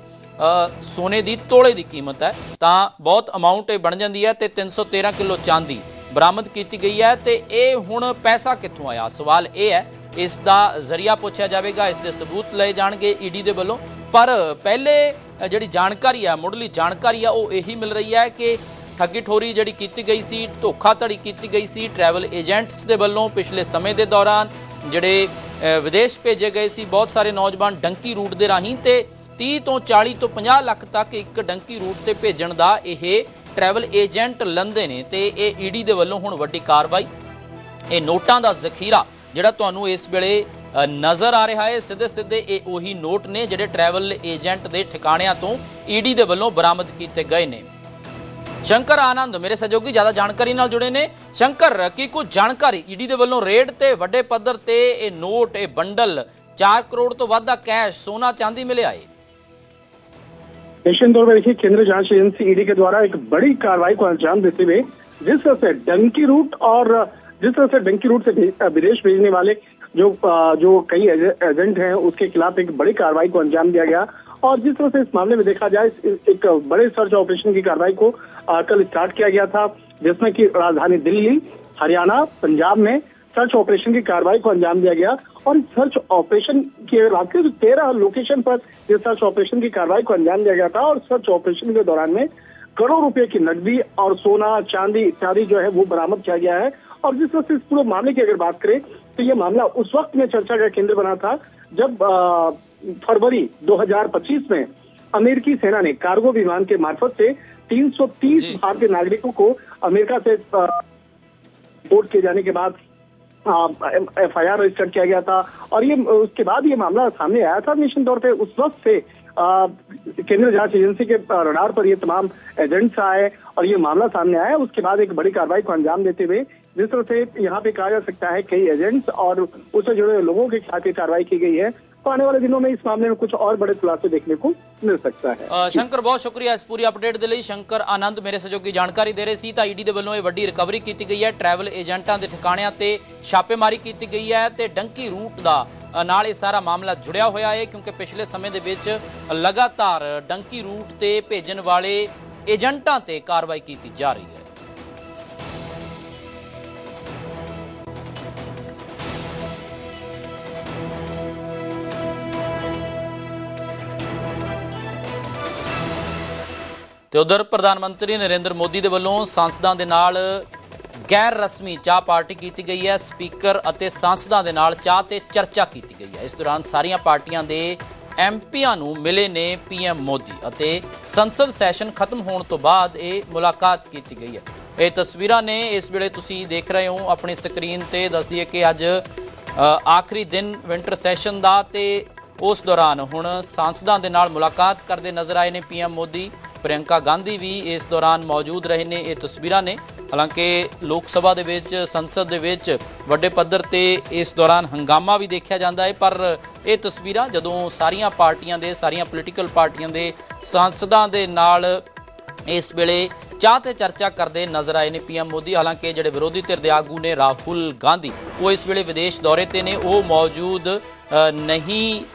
ਸੋਨੇ ਦੀ ਤੋਲੇ ਦੀ ਕੀਮਤ ਹੈ। ਤਾਂ ਬਹੁਤ ਅਮਾਉਂਟ ਇਹ ਬਣ ਜਾਂਦੀ ਹੈ ਤੇ 313 ਕਿਲੋ ਚਾਂਦੀ ਬਰਾਮਦ ਕੀਤੀ ਗਈ ਹੈ ਤੇ ਇਹ ਹੁਣ ਪੈਸਾ ਕਿੱਥੋਂ ਆਇਆ? ਸਵਾਲ ਇਹ ਹੈ, ਇਸ ਦਾ ਜ਼ਰੀਆ ਪੁੱਛਿਆ ਜਾਵੇਗਾ, ਇਸ ਦੇ ਸਬੂਤ ਲਏ ਜਾਣਗੇ ਈਡੀ ਦੇ ਵੱਲੋਂ। ਪਰ ਪਹਿਲੇ ਜਿਹੜੀ ਜਾਣਕਾਰੀ ਹੈ, ਮੁੱਢਲੀ ਜਾਣਕਾਰੀ ਆ ਉਹ ਇਹੀ ਮਿਲ ਰਹੀ ਹੈ ਕਿ ਠੱਗੀ ਠੋਰੀ ਜਿਹੜੀ ਕੀਤੀ ਗਈ ਸੀ, ਧੋਖਾਧੜੀ ਕੀਤੀ ਗਈ ਸੀ ਟਰੈਵਲ ਏਜੰਟਸ ਦੇ ਵੱਲੋਂ ਪਿਛਲੇ ਸਮੇਂ ਦੇ ਦੌਰਾਨ ਜਿਹੜੇ ਵਿਦੇਸ਼ ਭੇਜੇ ਗਏ ਸੀ, ਬਹੁਤ ਸਾਰੇ ਨੌਜਵਾਨ ਡੰਕੀ ਰੂਟ ਦੇ ਰਾਹੀਂ ਤੇ 30 ਤੋਂ 40 ਤੋਂ 50 ਲੱਖ ਤੱਕ ਇੱਕ ਡੰਕੀ ਰੂਟ ਤੇ ਭੇਜਣ ਦਾ ਇਹ ਟਰੈਵਲ ਏਜੰਟ ਲੰਦੇ ਨੇ ਤੇ ਇਹ ਈਡੀ ਦੇ ਵੱਲੋਂ ਹੁਣ ਵੱਡੀ ਕਾਰਵਾਈ। ਇਹ ਨੋਟਾਂ ਦਾ ਜ਼ਖੀਰਾ ਜਿਹੜਾ ਤੁਹਾਨੂੰ ਇਸ ਵੇਲੇ ਨਜ਼ਰ ਆ ਰਿਹਾ ਹੈ। ਸਿੱਧੇ ਸਿੱਧੇ ਇਹ ਉਹੀ ਨੋਟ ਨੇ ਜਿਹੜੇ ਟਰੈਵਲ ਏਜੰਟ ਦੇ ਠਿਕਾਣਿਆਂ ਤੋਂ ਈਡੀ ਦੇ ਵੱਲੋਂ ਬਰਾਮਦ ਕੀਤੇ ਗਏ ਨੇ। ਸ਼ੰਕਰ ਆਨੰਦ ਮੇਰੇ ਸਹਿਯੋਗੀ ਜ਼ਿਆਦਾ ਜਾਣਕਾਰੀ ਨਾਲ ਜੁੜੇ ਨੇ ਸ਼ੰਕਰ ਕੀ ਕੁਝ ਜਾਣਕਾਰੀ ਈਡੀ ਦੇ ਵੱਲੋਂ ਰੇਡ ਤੇ ਵੱਡੇ ਪੱਧਰ ਤੇ ਇਹ ਨੋਟ ਇਹ ਬੰਡਲ 4 ਕਰੋੜ ਤੋਂ ਵੱਧ ਦਾ ਕੈਸ਼ ਸੋਨਾ ਚਾਂਦੀ मिले आए निश्चित तौर पर देखिए केंद्रीय जांच एजेंसी ईडी के द्वारा एक बड़ी कार्रवाई को अंजाम देते हुए जिस तरह से डंकी रूट और जिस तरह से डंकी रूट से भे- विदेश भेजने वाले जो अ, जो कई एजे- एजेंट हैं उसके खिलाफ एक बड़ी कार्रवाई को अंजाम दिया गया और जिस तरह से इस मामले में देखा जाए एक बड़े सर्च ऑपरेशन की कार्रवाई को कल स्टार्ट किया गया था, जिसमें कि राजधानी दिल्ली, हरियाणा, पंजाब में सर्च ऑपरेशन की कार्रवाई को अंजाम दिया गया और इस सर्च ऑपरेशन के करें तो तेरह लोकेशन पर इस सर्च ऑपरेशन की कार्रवाई को अंजाम दिया गया था और सर्च ऑपरेशन के दौरान में करोड़ रुपए की नकदी और सोना, चांदी इत्यादि जो है वो बरामद किया गया है। और जिस से इस पूरे मामले की अगर बात करें तो ये मामला उस वक्त में चर्चा का केंद्र बना था, जब फरवरी 2025 में अमेरिकी सेना ने कार्गो विमान के मार्फत से 330 जी। भारतीय नागरिकों को अमेरिका से रिपोर्ट किए जाने के बाद एफ़ आई आर रजिस्टर किया गया था। और ये उसके बाद ये मामला सामने आया था निश्चित तौर पे। उस वक्त से केंद्रीय जाँच एजेंसी के रडार पर ये तमाम एजेंट्स आए और ये मामला सामने आया। उसके बाद एक बड़ी कार्रवाई को अंजाम देते हुए जिस तरह से यहाँ पे कहा जा सकता है कई एजेंट्स और उससे जुड़े लोगों के खिलाफ ये कार्रवाई की गई है। तो आने वाले दिनों में इस मामले में कुछ और बड़े खुलासे देखने को मिल सकता है ਅ, ਸ਼ੰਕਰ ਬਹੁਤ ਸ਼ੁਕਰੀਆ ਇਸ ਪੂਰੀ ਅਪਡੇਟ ਦੇ ਲਈ ਸ਼ੰਕਰ ਆਨੰਦ ਮੇਰੇ ਸਹਿਯੋਗੀ ਜਾਣਕਾਰੀ ਦੇ ਰਹੇ ਸੀ ਤਾਂ ਈਡੀ ਦੇ ਵੱਲੋਂ ਇਹ ਵੱਡੀ ਰਿਕਵਰੀ ਕੀਤੀ ਗਈ ਹੈ ਟਰੈਵਲ ਏਜੰਟਾਂ ਦੇ ਠਿਕਾਣਿਆਂ ਤੇ ਛਾਪੇਮਾਰੀ ਕੀਤੀ ਗਈ ਹੈ ਤੇ ਡੰਕੀ ਰੂਟ ਦਾ ਅ, ਨਾਲ ਇਹ ਸਾਰਾ ਮਾਮਲਾ ਜੁੜਿਆ ਹੋਇਆ ਹੈ ਕਿਉਂਕਿ ਪਿਛਲੇ ਸਮੇਂ ਦੇ ਵਿੱਚ ਲਗਾਤਾਰ ਡੰਕੀ ਰੂਟ ਤੇ ਭੇਜਣ ਵਾਲੇ ਏਜੰਟਾਂ ਤੇ ਕਾਰਵਾਈ ਕੀਤੀ ਜਾ ਰਹੀ ਹੈ ਤੇ ਉਧਰ ਪ੍ਰਧਾਨ ਮੰਤਰੀ ਨਰਿੰਦਰ ਮੋਦੀ ਦੇ ਵੱਲੋਂ ਸੰਸਦਾਂ ਦੇ ਨਾਲ ਗੈਰ ਰਸਮੀ ਚਾਹ ਪਾਰਟੀ ਕੀਤੀ ਗਈ ਹੈ, ਸਪੀਕਰ ਅਤੇ ਸੰਸਦਾਂ ਦੇ ਨਾਲ ਚਾਹ ਤੇ ਚਰਚਾ ਕੀਤੀ ਗਈ ਹੈ। ਇਸ ਦੌਰਾਨ ਸਾਰੀਆਂ ਪਾਰਟੀਆਂ ਦੇ ਐਮਪੀਆਂ ਨੂੰ ਮਿਲੇ ਨੇ ਪੀਐਮ ਮੋਦੀ ਅਤੇ ਸੰਸਦ ਸੈਸ਼ਨ ਖਤਮ ਹੋਣ ਤੋਂ ਬਾਅਦ ਇਹ ਮੁਲਾਕਾਤ ਕੀਤੀ ਗਈ ਹੈ। ਇਹ ਤਸਵੀਰਾਂ ਨੇ ਇਸ ਵੇਲੇ ਤੁਸੀਂ ਦੇਖ ਰਹੇ ਹੋ। ਆਪਣੀ ਸਕਰੀਨ ਤੇ ਦੱਸ ਦਈਏ ਕਿ ਅੱਜ ਆਖਰੀ ਦਿਨ ਵਿੰਟਰ ਸੈਸ਼ਨ ਦਾ ਤੇ ਉਸ ਦੌਰਾਨ ਹੁਣ ਸਾਂਸਦਾਂ ਦੇ ਨਾਲ ਮੁਲਾਕਾਤ ਕਰਦੇ ਨਜ਼ਰ ਆਏ ਨੇ ਪੀਐਮ ਮੋਦੀ। ਪ੍ਰਿਯੰਕਾ ਗਾਂਧੀ ਵੀ ਇਸ ਦੌਰਾਨ ਮੌਜੂਦ ਰਹੇ ਨੇ, ਇਹ ਤਸਵੀਰਾਂ ਨੇ। ਹਾਲਾਂਕਿ ਲੋਕ ਸਭਾ ਦੇ ਵਿੱਚ, ਸੰਸਦ ਦੇ ਵਿੱਚ ਵੱਡੇ ਪੱਧਰ ਤੇ ਇਸ ਦੌਰਾਨ ਹੰਗਾਮਾ ਵੀ ਦੇਖਿਆ ਜਾਂਦਾ ਹੈ। ਪਰ ਇਹ ਤਸਵੀਰਾਂ ਜਦੋਂ ਸਾਰੀਆਂ ਪਾਰਟੀਆਂ ਦੇ, ਸਾਰੀਆਂ ਪੋਲੀਟੀਕਲ ਪਾਰਟੀਆਂ ਦੇ ਸਾਂਸਦਾਂ ਦੇ ਨਾਲ ਇਸ ਵੇਲੇ ਚਾਹ ਤੇ ਚਰਚਾ ਕਰਦੇ ਨਜ਼ਰ ਆਏ ਨੇ ਪੀਐਮ ਮੋਦੀ। ਹਾਲਾਂਕਿ ਜਿਹੜੇ ਵਿਰੋਧੀ ਧਿਰ ਦੇ ਆਗੂ ਨੇ, ਰਾਹੁਲ ਗਾਂਧੀ, ਉਹ ਇਸ ਵੇਲੇ ਵਿਦੇਸ਼ ਦੌਰੇ ਤੇ ਨੇ। ਉਹ ਮੌਜੂਦ ਨਹੀਂ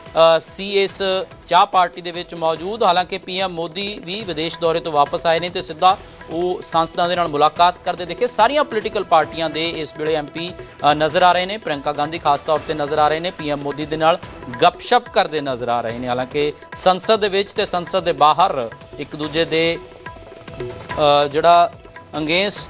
ਸੀ ਇਸ ਚਾਹ ਪਾਰਟੀ ਦੇ ਵਿੱਚ ਮੌਜੂਦ। ਹਾਲਾਂਕਿ ਪੀਐਮ ਮੋਦੀ ਵੀ ਵਿਦੇਸ਼ ਦੌਰੇ ਤੋਂ ਵਾਪਸ ਆਏ ਨੇ ਤੇ ਸਿੱਧਾ ਉਹ ਸੰਸਦਾਂ ਦੇ ਨਾਲ ਮੁਲਾਕਾਤ ਕਰਦੇ ਦੇਖੇ। ਸਾਰੀਆਂ ਪੋਲੀਟੀਕਲ ਪਾਰਟੀਆਂ ਦੇ ਇਸ ਵੇਲੇ ਐਮਪੀ ਨਜ਼ਰ ਆ ਰਹੇ ਨੇ। ਪ੍ਰਿਯੰਕਾ ਗਾਂਧੀ ਖਾਸ ਤੌਰ ਤੇ ਨਜ਼ਰ ਆ ਰਹੇ ਨੇ। ਪੀਐਮ ਮੋਦੀ ਦੇ ਨਾਲ ਗੱਪਸ਼ਪ ਕਰਦੇ ਨਜ਼ਰ ਆ ਰਹੇ ਨੇ। ਹਾਲਾਂਕਿ ਸੰਸਦ ਦੇ ਵਿੱਚ ਤੇ ਸੰਸਦ ਦੇ ਬਾਹਰ ਇੱਕ ਦੂਜੇ ਦੇ ਜਿਹੜਾ ਅੰਗੇਂਸ